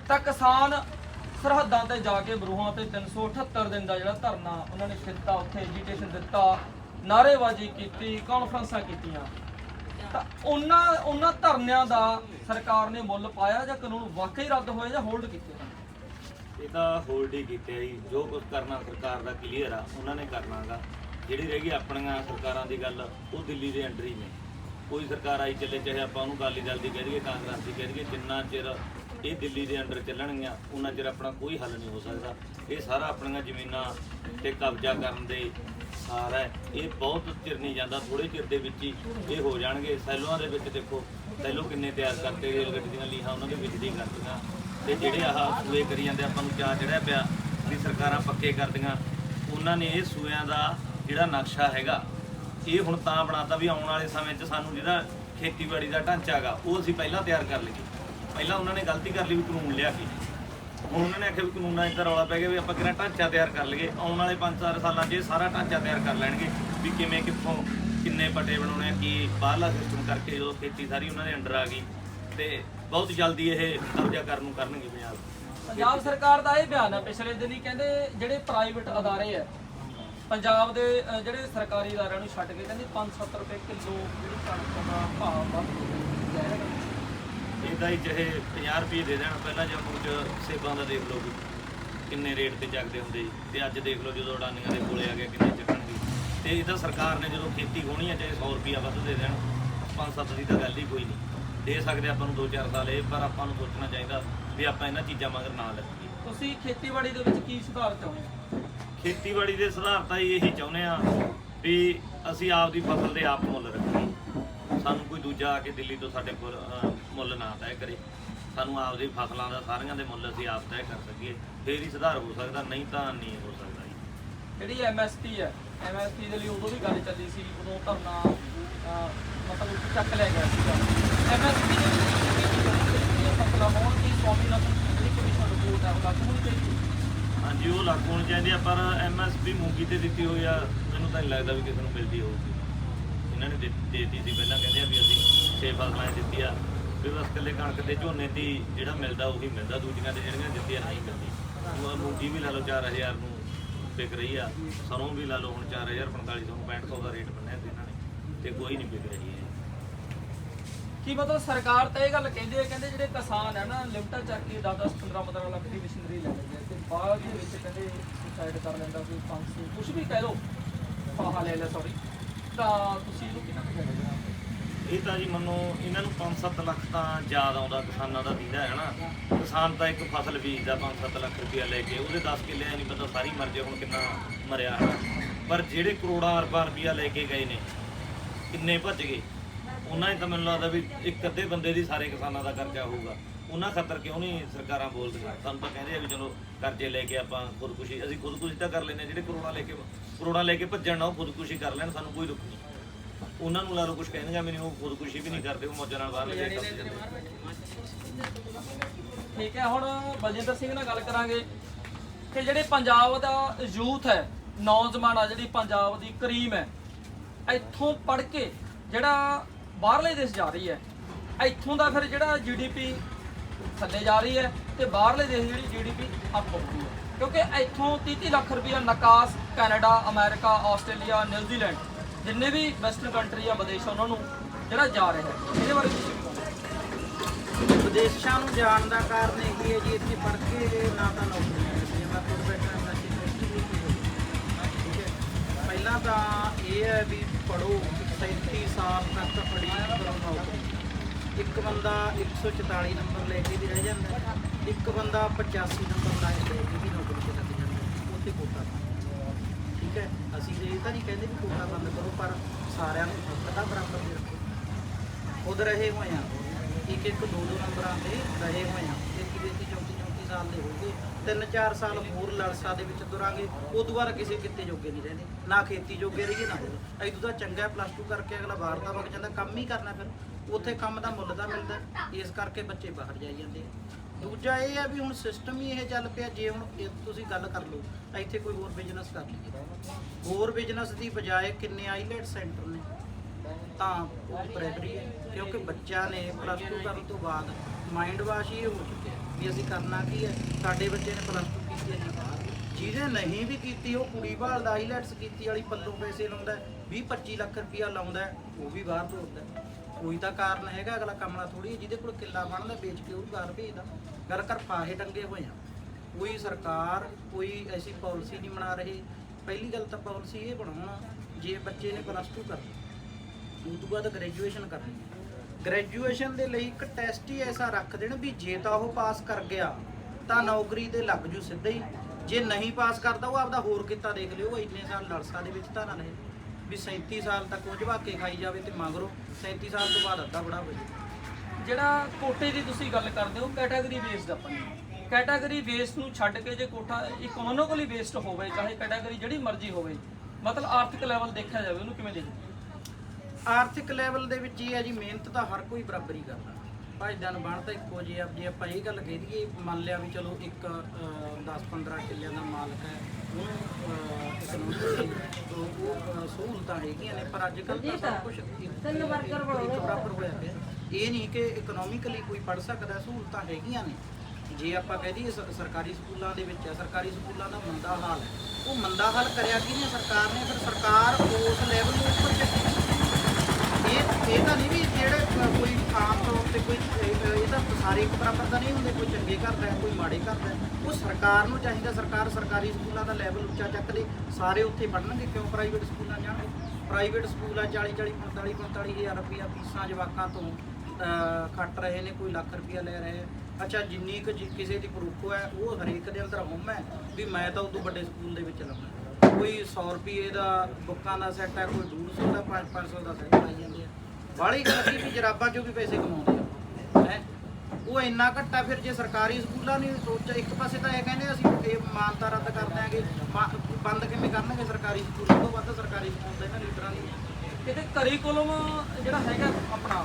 ਤਾਂ ਕਿਸਾਨ ਸਰਹੱਦਾਂ ਤੇ ਜਾ ਕੇ ਬਰੂਹਾਂ ਤੇ 378 ਦਿਨ ਦਾ ਜਿਹੜਾ ਧਰਨਾ ਉਹਨਾਂ ਨੇ ਦਿੱਤਾ ਉੱਥੇ ਐਜੀਟੇਸ਼ਨ ਦਿੱਤਾ, ਨਾਅਰੇਬਾਜ਼ੀ ਕੀਤੀ ਕਾਨਫਰੰਸਾਂ ਕੀਤੀਆਂ। ਤਾਂ ਉਹਨਾਂ ਉਹਨਾਂ ਧਰਨਿਆਂ ਦਾ ਸਰਕਾਰ ਨੇ ਮੁੱਲ ਪਾਇਆ ਜਾਂ ਕਾਨੂੰਨ ਵਾਕਈ ਰੱਦ ਹੋਏ ਜਾਂ ਹੋਲਡ ਕੀਤੇ? ਇਹ ਤਾਂ ਹੋਲਡ ਹੀ ਕੀਤੇ ਜੀ। ਜੋ ਕੁਝ ਕਰਨਾ ਸਰਕਾਰ ਦਾ ਕਲੀਅਰ ਆ, ਉਹਨਾਂ ਨੇ ਕਰਨਾਗਾ ਜਿਹੜੀ ਰਹਿ ਗਈ ਆਪਣੀਆਂ ਸਰਕਾਰਾਂ ਦੀ ਗੱਲ, ਉਹ ਦਿੱਲੀ ਦੇ ਅੰਡਰ ਹੀ ਨੇ। ਕੋਈ ਸਰਕਾਰ ਆਈ ਚੱਲੇ, ਚਾਹੇ ਆਪਾਂ ਉਹਨੂੰ ਅਕਾਲੀ ਦਲ ਦੀ ਕਹਿ ਦਈਏ, ਕਾਂਗਰਸ ਦੀ ਕਹਿ ਦਈਏ, ਜਿੰਨਾ ਚਿਰ ਇਹ ਦਿੱਲੀ ਦੇ ਅੰਡਰ ਚੱਲਣਗੀਆਂ, ਉਹਨਾਂ ਚਿਰ ਆਪਣਾ ਕੋਈ ਹੱਲ ਨਹੀਂ ਹੋ ਸਕਦਾ। ਇਹ ਸਾਰਾ ਆਪਣੀਆਂ ਜ਼ਮੀਨਾਂ ਤੇ ਕਬਜ਼ਾ ਕਰਨ ਦੇ ਸਾਰਾ ਹੈ। ਇਹ ਬਹੁਤ ਚਿਰ ਨਹੀਂ ਜਾਂਦਾ ਥੋੜੇ ਚਿਰ ਦੇ ਵਿੱਚ ਹੀ ਇਹ ਹੋ ਜਾਣਗੇ। ਸੈਲੋਆਂ ਦੇ ਵਿੱਚ ਦੇਖੋ, ਸੈਲੋ ਕਿੰਨੇ ਤਿਆਰ ਕਰਤੇ, ਰੇਲ ਗੱਡੀ ਦੀਆਂ ਲੀਹਾਂ ਉਹਨਾਂ ਦੇ ਵਿੱਚ ਦੀ ਕਰਦੀਆਂ ਤੇ ਜਿਹੜੇ ਆਹ ਸੂਏ ਕਰੀ ਜਾਂਦੇ, ਆਪਾਂ ਨੂੰ ਚਾਹ ਚੜਿਆ ਪਿਆ ਵੀ ਸਰਕਾਰਾਂ ਪੱਕੇ ਕਰਦੀਆਂ। ਉਹਨਾਂ ਨੇ ਇਹ ਸੂਇਆਂ ਦਾ ਜਿਹੜਾ ਨਕਸ਼ਾ ਹੈਗਾ, ਇਹ ਹੁਣ ਤਾਂ ਬਣਾਤਾ ਵੀ ਆਉਣ ਵਾਲੇ ਸਮੇਂ 'ਚ ਸਾਨੂੰ ਜਿਹੜਾ ਖੇਤੀਬਾੜੀ ਦਾ ਢਾਂਚਾ ਹੈਗਾ, ਉਹ ਅਸੀਂ ਪਹਿਲਾਂ ਤਿਆਰ ਕਰ ਲਈਏ। ਪਹਿਲਾਂ ਉਹਨਾਂ ਨੇ ਗਲਤੀ ਕਰ ਲਈ ਵੀ ਕਾਨੂੰਨ ਲਿਆ ਕੇ। ਹੁਣ ਉਹਨਾਂ ਨੇ ਆਖਿਆ ਵੀ ਕਾਨੂੰਨਾਂ 'ਚ ਤਾਂ ਰੌਲਾ ਪੈ ਗਿਆ ਵੀ ਆਪਾਂ ਕਿਹੜਾ ਢਾਂਚਾ ਤਿਆਰ ਕਰ ਲਈਏ। ਆਉਣ ਵਾਲੇ 5-4 ਸਾਲਾਂ 'ਚ ਇਹ ਸਾਰਾ ਢਾਂਚਾ ਤਿਆਰ ਕਰ ਲੈਣਗੇ ਵੀ ਕਿਵੇਂ, ਕਿੱਥੋਂ, ਕਿੰਨੇ ਪੱਟੇ ਬਣਾਉਣੇ ਆ, ਕੀ ਬਾਹਰਲਾ ਸਿਸਟਮ ਕਰਕੇ ਜਦੋਂ ਖੇਤੀ ਸਾਰੀ ਉਹਨਾਂ ਦੇ ਅੰਡਰ ਆ ਗਈ। ਤੇ ਬਹੁਤ ਜਲਦੀ ਇਹ ਕਬਜ਼ਾ ਕਰਨ ਨੂੰ ਕਰਨਗੇ ਪੰਜਾਬ। ਪੰਜਾਬ ਸਰਕਾਰ ਦਾ ਇਹ ਬਿਆਨ ਹੈ ਪਿਛਲੇ ਦਿਨ ਹੀ ਕਹਿੰਦੇ ਜਿਹੜੇ ਪ੍ਰਾਈਵੇਟ ਅਦਾਰੇ ਹੈ ਪੰਜਾਬ ਦੇ ਜਿਹੜੇ ਸਰਕਾਰੀ ਅਦਾਰਿਆਂ ਨੂੰ ਛੱਡ ਕੇ ਕਹਿੰਦੇ 5-7 ਰੁਪਏ ਕਿਲੋ ਜਿਹੜੀ ਕਣਕ ਦਾ ਭਾਅ ਵੱਧ ਗਿਆ ਇਦਾਂ ਹੀ ਚਾਹੇ 50 ਰੁਪਏ ਦੇ ਦੇਣ ਪਹਿਲਾਂ ਜੰਮੂ 'ਚ ਸੇਬਾਂ ਦਾ ਦੇਖ ਲਓ ਵੀ ਕਿੰਨੇ ਰੇਟ ਤੇ ਚੱਕਦੇ ਹੁੰਦੇ ਤੇ ਅੱਜ ਦੇਖ ਲਓ ਜਦੋਂ ਅਡਾਨੀਆਂ ਦੇ ਕੋਲੇ ਆ ਗਿਆ ਕਿੰਨੇ ਚੱਕਣਗੇ ਤੇ ਇਹ ਤਾਂ ਸਰਕਾਰ ਨੇ ਜਦੋਂ ਖੇਤੀ ਹੋਣੀ ਹੈ ਚਾਹੇ 100 ਰੁਪਿਆ ਵੱਧ ਦੇ ਦੇਣ 5-7 ਦੀ ਤਾਂ ਗੱਲ ਹੀ ਕੋਈ ਨਹੀਂ। ਦੇ ਸਕਦੇ ਆਪਾਂ ਨੂੰ 2-4 ਸਾਲ ਇਹ ਪਰ ਆਪਾਂ ਨੂੰ ਸੋਚਣਾ ਚਾਹੀਦਾ ਵੀ ਆਪਾਂ ਇਹਨਾਂ ਚੀਜ਼ਾਂ ਮਗਰ ਨਾ ਲੱਗੀਏ। ਤੁਸੀਂ ਖੇਤੀਬਾੜੀ ਦੇ ਵਿੱਚ ਕੀ ਸੁਧਾਰ ਚਾਹੁੰਦੇ ਖੇਤੀਬਾੜੀ ਦੇ ਸੁਧਾਰ ਤਾਂ ਜੀ ਇਹੀ ਚਾਹੁੰਦੇ ਆ ਵੀ ਅਸੀਂ ਆਪਦੀ ਫਸਲ ਦੇ ਆਪ ਮੁੱਲ ਰੱਖੀਏ। ਸਾਨੂੰ ਕੋਈ ਦੂਜਾ ਆ ਕੇ ਦਿੱਲੀ ਤੋਂ ਸਾਡੇ ਕੋਲ ਮੁੱਲ ਨਾ ਤੈਅ ਕਰੇ। ਸਾਨੂੰ ਆਪਦੀ ਫਸਲਾਂ ਦਾ ਸਾਰੀਆਂ ਦੇ ਮੁੱਲ ਅਸੀਂ ਆਪ ਤੈਅ ਕਰ ਸਕੀਏ। ਫੇਰ ਹੀ ਸੁਧਾਰ ਹੋ ਸਕਦਾ ਨਹੀਂ ਤਾਂ ਨਹੀਂ ਹੋ ਸਕਦਾ ਜੀ। ਜਿਹੜੀ ਐਮਐਸਪੀ ਹੈ ਐਮਐਸਪੀ ਦੇ ਲਈ ਉਦੋਂ ਵੀ ਗੱਲ ਚੱਲੀ ਸੀ ਉਦੋਂ ਧਰਨਾ ਮਤਲਬ ਚੱਕ ਲਿਆ ਗਿਆ ਸੀਗਾ। ਐਮਐਸਪੀ ਦੇ ਵਿੱਚ ਕੀ ਫਸਲਾਂ ਹੋਣ ਦੀ ਸਵਾਮੀਨਾਥਨ ਜਿਹੜੀ ਕਮਿਸ਼ਨ ਰਿਪੋਰਟ ਹੈ ਉਹ ਲਾਗੂ ਹੋਣੀ ਚਾਹੀਦੀ ਹੈ? ਹਾਂਜੀ ਉਹ ਲਾਗੂ ਹੋਣੀ ਚਾਹੀਦੀ ਆ ਪਰ ਐਮਐਸਪੀ ਮੂੰਗੀ ਤੇ ਦਿੱਤੀ ਹੋਈ ਆ ਮੈਨੂੰ ਤਾਂ ਨਹੀਂ ਲੱਗਦਾ ਵੀ ਕਿਸੇ ਨੂੰ ਮਿਲਦੀ ਹੋਊਗੀ। ਇਹਨਾਂ ਨੇ ਦਿੱਤੀ ਦੇਤੀ ਸੀ ਪਹਿਲਾਂ ਕਹਿੰਦੇ ਆ ਵੀ ਅਸੀਂ ਛੇ ਫਸਲਾਂ 'ਚ ਦਿੱਤੀ ਆ ਵੀ ਬਸ ਇਕੱਲੇ ਕਣਕ ਤੇ ਝੋਨੇ ਦੀ ਜਿਹੜਾ ਮਿਲਦਾ ਉਹੀ ਮਿਲਦਾ, ਦੂਜੀਆਂ ਤੇ ਜਿਹੜੀਆਂ ਦਿੱਤੀਆਂ ਨਹੀਂ ਮਿਲਦੀ ਉਹ ਮੂੰਗੀ ਵੀ ਲਾ ਲਓ 4000 ਨੂੰ ਵਿਕ ਰਹੀ ਆ, ਸਰੋਂ ਵੀ ਲਾ ਲਓ ਹੁਣ 4000 4500 6500 ਦਾ ਰੇਟ ਬੰਨਿਆ ਸੀ ਇਹਨਾਂ ਨੇ, ਤੇ ਕੋਈ ਨਹੀਂ ਵਿਕ ਰਹੀ ਕੀ ਮਤਲਬ ਸਰਕਾਰ ਤਾਂ ਇਹ ਗੱਲ ਕਹਿੰਦੀ ਹੈ, ਕਹਿੰਦੇ ਜਿਹੜੇ ਕਿਸਾਨ ਹੈ ਨਾ, ਲਿਮਟਾਂ ਚੱਕ ਕੇ 10 10 15 15 ਲੱਖ ਦੀ ਮਸ਼ੀਨਰੀ ਲੈ ਲੈਂਦੇ ਤੇ ਬਾਅਦ ਦੇ ਵਿੱਚ ਕਹਿੰਦੇ ਸੁਸਾਈਡ ਕਰ ਲੈਂਦਾ ਕੋਈ 500 ਕੁਝ ਵੀ ਕਹਿ ਲਓ, ਫਾਹਾ ਲੈ ਲੈ ਸੌਰੀ ਤਾਂ ਤੁਸੀਂ ਇਹਨੂੰ ਕਿੰਨਾ ਕੁ ਇਹ ਤਾਂ ਜੀ ਮੰਨੋ ਇਹਨਾਂ ਨੂੰ 5-7 ਲੱਖ ਤਾਂ ਯਾਦ ਆਉਂਦਾ ਕਿਸਾਨਾਂ ਦਾ ਦੀਦਾ, ਹੈ ਨਾ? ਕਿਸਾਨ ਤਾਂ ਇੱਕ ਫਸਲ ਬੀਜਦਾ 5-7 ਲੱਖ ਰੁਪਇਆ ਲੈ ਕੇ, ਉਹਦੇ 10 ਕਿੱਲੇ ਨਹੀਂ ਪਤਾ ਸਾਰੀ ਮਰ ਜੇ ਹੁਣ ਕਿੰਨਾ ਮਰਿਆ, ਹੈ ਪਰ ਜਿਹੜੇ ਕਰੋੜਾਂ ਅਰਬਾਂ ਰੁਪਇਆ ਲੈ ਕੇ ਗਏ ਨੇ, ਕਿੰਨੇ ਭੱਜ ਗਏ? ਉਹਨਾਂ ਹੀ ਤਾਂ ਮੈਨੂੰ ਲੱਗਦਾ ਵੀ ਇੱਕ ਅੱਧੇ ਬੰਦੇ ਦੀ ਸਾਰੇ ਕਿਸਾਨਾਂ ਦਾ ਕਰਜ਼ਾ ਹੋਊਗਾ। ਉਹਨਾਂ ਖਾਤਰ ਕਿਉਂ ਨਹੀਂ ਸਰਕਾਰਾਂ ਬੋਲਦੀਆਂ? ਸਾਨੂੰ ਤਾਂ ਕਹਿੰਦੇ ਆ ਵੀ ਚਲੋ ਕਰਜ਼ੇ ਲੈ ਕੇ ਆਪਾਂ ਖੁਦਕੁਸ਼ੀ, ਅਸੀਂ ਖੁਦਕੁਸ਼ੀ ਤਾਂ ਕਰ ਲੈਂਦੇ ਜਿਹੜੇ ਕਰੋੜਾਂ ਲੈ ਕੇ, ਕਰੋੜਾਂ ਲੈ ਕੇ ਭੱਜਣ ਨਾ ਉਹ ਖੁਦਕੁਸ਼ੀ ਕਰ ਲੈਣ, ਸਾਨੂੰ ਕੋਈ ਦੁੱਖ ਨਹੀਂ। ਉਹਨਾਂ ਨੂੰ ਲਾ ਲਓ ਕੁਝ ਕਹਿਣਗੇ ਮੈਨੂੰ ਉਹ ਖੁਦਕੁਸ਼ੀ ਵੀ ਨਹੀਂ ਕਰਦੇ ਉਹ ਮੌਜਾਂ ਨਾਲ ਬਾਹਰ ਲੈ ਕੇ ਜਾਂਦੇ। ਨੇ ਠੀਕ ਹੈ ਹੁਣ ਬਲਜਿੰਦਰ ਸਿੰਘ ਨਾਲ ਗੱਲ ਕਰਾਂਗੇ ਕਿ ਜਿਹੜੇ ਪੰਜਾਬ ਦਾ ਯੂਥ ਹੈ ਨੌਜਵਾਨ ਆ ਜਿਹੜੀ ਪੰਜਾਬ ਦੀ ਕਰੀਮ ਹੈ ਇੱਥੋਂ ਪੜ ਕੇ ਜਿਹੜਾ ਬਾਹਰਲੇ ਦੇਸ਼ ਜਾ ਰਹੀ ਹੈ ਇੱਥੋਂ ਦਾ ਫਿਰ ਜਿਹੜਾ ਜੀਡੀਪੀ ਥੱਲੇ ਜਾ ਰਹੀ ਹੈ ਤੇ ਬਾਹਰਲੇ ਦੇਸ਼ ਜਿਹੜੀ ਜੀਡੀਪੀ ਅਪ ਹੋ ਰਹੀ ਹੈ। ਕਿਉਂਕਿ ਇੱਥੋਂ 30 ਲੱਖ ਰੁਪਇਆ ਨਿਕਾਸ ਕੈਨੇਡਾ ਅਮਰੀਕਾ ਆਸਟ੍ਰੇਲੀਆ ਨਿਊਜ਼ੀਲੈਂਡ ਜਿੰਨੇ ਵੀ ਵੈਸਟਰਨ ਕੰਟਰੀ ਆ ਵਿਦੇਸ਼ ਉਹਨਾਂ ਨੂੰ ਜਿਹੜਾ ਜਾ ਰਿਹਾ ਹੈ ਇਹਦੇ ਬਾਰੇ ਤੁਸੀਂ ਕੀ ਵਿਦੇਸ਼ਾਂ ਨੂੰ ਜਾਣ ਦਾ ਕਾਰਨ ਇਹ ਹੈ ਜੀ, ਇੱਥੇ ਪੜ੍ਹ ਕੇ ਨਾ ਤਾਂ ਨੌਕਰੀਆਂ ਮਿਲਦੀਆਂ ਮੈਂ ਖੁਦ ਬੈਠਾ ਮੈਂ ਠੀਕ ਹੈ। ਪਹਿਲਾਂ ਤਾਂ ਇਹ ਹੈ ਵੀ ਪੜੋ 37 ਸਾਲ ਤੱਕ ਪੜ੍ਹੀ ਕਰੋ ਨੌਕਰੀ। ਇੱਕ ਬੰਦਾ 144 ਨੰਬਰ ਲੈ ਕੇ ਵੀ ਰਹਿ ਜਾਂਦਾ ਇੱਕ ਬੰਦਾ 85 ਨੰਬਰ ਲੈ ਕੇ ਵੀ ਨੌਕਰੀ ਤੇ ਲੱਗ ਜਾਂਦਾ ਹੈ। ਉੱਥੇ ਕੋਟਾ ਬੰਦ। ਠੀਕ ਹੈ ਅਸੀਂ ਇਹ ਤਾਂ ਨਹੀਂ ਕਹਿੰਦੇ ਵੀ ਕੋਟਾ ਬੰਦ ਕਰੋ, ਪਰ ਸਾਰਿਆਂ ਨੂੰ ਪਤਾ ਬਰਾਬਰ ਦੇ ਰੱਖੋ। ਖੁਦ ਰਹੇ ਹੋਏ ਆ। ਇੱਕ ਇੱਕ ਦੋ ਦੋ ਨੰਬਰਾਂ ਤੇ ਰਹੇ ਹੋਏ ਆ। ਤੇਤੀ ਤੇਤੀ ਚੌਂਤੀ ਚੌਂਤੀ ਸਾਲ ਦੇ ਹੋ ਗਏ ਤਿੰਨ ਚਾਰ ਸਾਲ ਹੋਰ ਲੜਸਾ ਦੇ ਵਿੱਚ ਤੁਰਾਂਗੇ। ਉਦੋਂ ਬਾਅਦ ਕਿਸੇ ਕਿੱਤੇ ਜੋਗੇ ਨਹੀਂ ਰਹਿੰਦੇ। ਨਾ ਖੇਤੀ ਜੋਗੇ ਰਹੀਏ, ਨਾ ਹੋਰ। ਇਦੋਂ ਤਾਂ ਚੰਗਾ ਪਲੱਸ 2 ਕਰਕੇ ਅਗਲਾ ਬਾਹਰ ਦਾ ਵਗ ਜਾਂਦਾ। ਕੰਮ ਹੀ ਕਰਨਾ ਫਿਰ। ਉੱਥੇ ਕੰਮ ਦਾ ਮੁੱਲ ਦਾ ਮਿਲਦਾ। ਇਸ ਕਰਕੇ ਬੱਚੇ ਬਾਹਰ ਜਾਈ ਜਾਂਦੇ ਆ। ਦੂਜਾ ਇਹ ਹੈ ਵੀ ਹੁਣ ਸਿਸਟਮ ਹੀ ਇਹ ਚੱਲ ਪਿਆ, ਜੇ ਹੁਣ ਇਹ ਤੁਸੀਂ ਗੱਲ ਕਰ ਲਓ ਇੱਥੇ ਕੋਈ ਹੋਰ ਬਿਜ਼ਨਸ ਕਰ ਲਈਏ। ਹੋਰ ਬਿਜ਼ਨਸ ਦੀ ਬਜਾਏ ਕਿੰਨੇ ਆਈਲੈਟ ਸੈਂਟਰ ਨੇ? ਤਾਂ ਉਹ ਪ੍ਰਾਇਮਰੀ ਹੈ, ਕਿਉਂਕਿ ਬੱਚਾ ਨੇ ਪਲੱਸ 2 ਕਰਨ ਤੋਂ ਬਾਅਦ ਮਾਈਂਡ ਵਾਸ਼ ਹੀ ਹੋ ਚੁੱਕਿਆ ਵੀ ਅਸੀਂ ਕਰਨਾ ਕੀ ਹੈ। ਸਾਡੇ ਬੱਚੇ ਨੇ ਪਲੱਸ 2 ਕੀਤੀ ਹੈ ਜੀ। ਬਾਹਰ ਜਿਹਨੇ ਨਹੀਂ ਵੀ ਕੀਤੀ, ਉਹ ਕੁੜੀ ਭਾਲਦਾ ਆਈਲੈਟਸ ਕੀਤੀ ਵਾਲੀ ਪੱਲੋਂ ਪੈਸੇ ਲਾਉਂਦਾ 20 25 ਲੱਖ ਰੁਪਇਆ ਲਾਉਂਦਾ ਉਹ ਵੀ ਬਾਹਰ ਤੋਰਦਾ ਹੈ। ਕੋਈ ਤਾਂ ਕਾਰਨ ਹੈਗਾ, ਅਗਲਾ ਕਮਲਾ ਥੋੜੀ ਜਿਹਦੇ ਕੋਲ ਕਿੱਲਾ ਬਣਦਾ, ਵੇਚ ਕੇ ਉਹ ਬਾਹਰ ਭੇਜਦਾ। ਗੱਲ ਕਰ ਫਾਹੇ ਟੰਗੇ ਹੋਏ ਆ। ਕੋਈ ਸਰਕਾਰ, ਕੋਈ ਐਸੀ ਪਾਲਿਸੀ ਨਹੀਂ ਬਣਾ ਰਹੀ। ਪਹਿਲੀ ਗੱਲ ਤਾਂ ਪਾਲਿਸੀ ਇਹ ਬਣਾਉਣਾ, ਜੇ ਬੱਚੇ ਨੇ ਪਲੱਸ 2 ਕਰਨੀ ਲਈ ਉਸ ਤੋਂ ਬਾਅਦ ਗ੍ਰੈਜੂਏਸ਼ਨ ਕਰਨੀ। ਗ੍ਰੈਜੂਏਸ਼ਨ ਦੇ ਲਈ ਇੱਕ ਟੈਸਟ ਹੀ ਐਸਾ ਰੱਖ ਦੇਣ ਵੀ ਜੇ ਤਾਂ ਉਹ ਪਾਸ ਕਰ ਗਿਆ, ਤਾਂ ਨੌਕਰੀ ਤੇ ਲੱਗ ਜੂ ਸਿੱਧਾ ਹੀ। ਜੇ ਨਹੀਂ ਪਾਸ ਕਰਦਾ, ਉਹ ਆਪਦਾ ਹੋਰ ਕਿੱਤਾ ਦੇਖ ਲਿਓ, ਇੰਨੇ ਸਾਲ ਲੜਸਾ ਦੇ ਵਿੱਚ ਤਾਂ ਨਾ ਰਹੇ ਵੀ 37 ਸਾਲ ਤੱਕ ਉਹ ਜਵਾਕੇ ਖਾਈ ਜਾਵੇ ਤੇ ਮੰਗਰੋ 37 ਸਾਲ ਤੋਂ ਬਾਅਦ ਅੱਧਾ ਬੜਾ ਹੋ ਜਾਵੇ। ਜਿਹੜਾ ਕੋਟੇ ਦੀ ਤੁਸੀਂ ਗੱਲ ਕਰਦੇ ਹੋ ਕੈਟਾਗਰੀ ਬੇਸਡ ਆਪਾਂ ਕੈਟਾਗਰੀ ਬੇਸ ਨੂੰ ਛੱਡ ਕੇ ਜੇ ਕੋਟਾ ਇਕਨੋਮਿਕਲੀ ਬੇਸਡ ਹੋਵੇ ਚਾਹੇ ਕੈਟਾਗਰੀ ਜਿਹੜੀ ਮਰਜ਼ੀ ਹੋਵੇ ਮਤਲਬ ਆਰਥਿਕ ਲੈਵਲ ਦੇਖਿਆ ਜਾਵੇ ਉਹਨੂੰ ਕਿਵੇਂ ਦੇਖਦੇ ਆਰਥਿਕ ਲੈਵਲ ਦੇ ਵਿੱਚ ਇਹ ਹੈ ਜੀ ਮਿਹਨਤ ਤਾਂ ਹਰ ਕੋਈ ਬਰਾਬਰ ਹੀ ਕਰਦਾ ਭਾਜਦਾਨ ਬਣ ਤਾਂ ਇੱਕੋ ਜਿਹਾ ਜੇ ਆਪਾਂ ਇਹ ਗੱਲ ਕਹਿ ਦਈਏ ਮੰਨ ਲਿਆ ਵੀ ਚਲੋ ਇੱਕ 10-15 ਕਿੱਲਿਆਂ ਦਾ ਮਾਲਕ ਹੈ ਉਹਨੂੰ ਇਕਨੋਮਿਕਲੀ ਉਹ ਸਹੂਲਤਾਂ ਹੈਗੀਆਂ ਨੇ ਪਰ ਅੱਜ ਕੱਲ੍ਹ ਤਾਂ ਸਭ ਕੁਝ ਤਿੰਨ ਵਰਕਰ ਬਰਾਬਰ ਹੋਇਆ ਪਿਆ ਇਹ ਨਹੀਂ ਕਿ ਇਕਨੋਮਿਕਲੀ ਕੋਈ ਪੜ ਸਕਦਾ ਸਹੂਲਤਾਂ ਹੈਗੀਆਂ ਨੇ। ਜੇ ਆਪਾਂ ਕਹਿ ਦਈਏ ਸਰਕਾਰੀ ਸਕੂਲਾਂ ਦੇ ਵਿੱਚ ਹੈ ਸਰਕਾਰੀ ਸਕੂਲਾਂ ਦਾ ਮੰਦਾ ਹਾਲ ਹੈ, ਉਹ ਮੰਦਾ ਹਾਲ ਕਰਿਆ ਕਿਹਨੇ ਸਰਕਾਰ ਨੇ ਫਿਰ ਸਰਕਾਰ ਉਸ ਲੈਵਲ ਨੂੰ ਉੱਪਰ ਚੱਕੀ ਇਹ ਇਹ ਤਾਂ ਨਹੀਂ ਵੀ ਜਿਹੜੇ ਕੋਈ ਆਮ ਤੌਰ ਤੇ ਕੋਈ ਅ, ਇਹ ਤਾਂ ਸਾਰੇ ਇੱਕ ਬਰਾਬਰ ਤਾਂ ਨਹੀਂ ਹੁੰਦੇ ਕੋਈ ਚੰਗੇ ਕਰਦਾ ਹੈ ਕੋਈ ਮਾੜੇ ਕਰਦਾ ਹੈ। ਉਹ ਸਰਕਾਰ ਨੂੰ ਚਾਹੀਦਾ ਸਰਕਾਰ ਸਰਕਾਰੀ ਸਕੂਲਾਂ ਦਾ ਲੈਵਲ ਉੱਚਾ ਚੱਕ ਚੱਕਦੇ ਸਾਰੇ ਉੱਥੇ ਪੜ੍ਹਨਗੇ। ਕਿਉਂ ਪ੍ਰਾਈਵੇਟ ਸਕੂਲਾਂ ਜਾਣਗੇ? ਪ੍ਰਾਈਵੇਟ ਸਕੂਲਾਂ 40 40 45 45 ਹਜ਼ਾਰ ਰੁਪਇਆ ਫੀਸਾਂ ਜਵਾਕਾਂ ਤੋਂ ਅ, ਖੱਟ ਰਹੇ ਨੇ ਕੋਈ ਲੱਖ ਰੁਪਇਆ ਲੈ ਰਹੇ ਹੈ ਅੱਛਾ ਜਿੰਨੀ ਕੁ ਜੀ ਕਿਸੇ ਦੀ ਪ੍ਰੂਫ ਹੈ ਉਹ ਹਰੇਕ ਦੇ ਅੰਦਰ ਹਉਮ ਹੈ ਵੀ ਮੈਂ ਤਾਂ ਉਦੋਂ ਵੱਡੇ ਸਕੂਲ ਦੇ ਵਿੱਚ ਲਾਉਣਾ। ਕੋਈ 100 ਰੁਪਏ ਦਾ ਬੁੱਕਾਂ ਦਾ ਸੈੱਟ ਹੈ ਕੋਈ 150 ਦਾ 5 500 ਦਾ ਸੈੱਟ ਲਾਈ ਜਾਂਦੇ ਆ। ਬਾਹਲੀ ਗੱਲ ਕੀ ਵੀ ਜਰਾਬਾਂ ਚੋਂ ਵੀ ਪੈਸੇ ਕਮਾਉਂਦੇ ਆ। ਹੈ? ਉਹ ਇੰਨਾ ਘੱਟਾ ਫਿਰ ਜੇ ਸਰਕਾਰੀ ਸਕੂਲਾਂ ਨੇ ਸੋਚਿਆ ਇੱਕ ਪਾਸੇ ਤਾਂ ਇਹ ਕਹਿੰਦੇ ਅਸੀਂ ਇਹ ਮਾਨਤਾ ਰੱਦ ਕਰ ਦਿਆਂਗੇ। ਬੰਦ ਕਿਵੇਂ ਕਰਨਗੇ ਸਰਕਾਰੀ ਸਕੂਲ? ਤੋਂ ਵੱਧ ਸਰਕਾਰੀ ਸਕੂਲ ਤਾਂ ਇਹਨਾਂ ਲੀਡਰਾਂ ਦੀ ਇਹਦੇ ਕਰਿਕੂਲਮ ਜਿਹੜਾ ਹੈਗਾ ਆਪਣਾ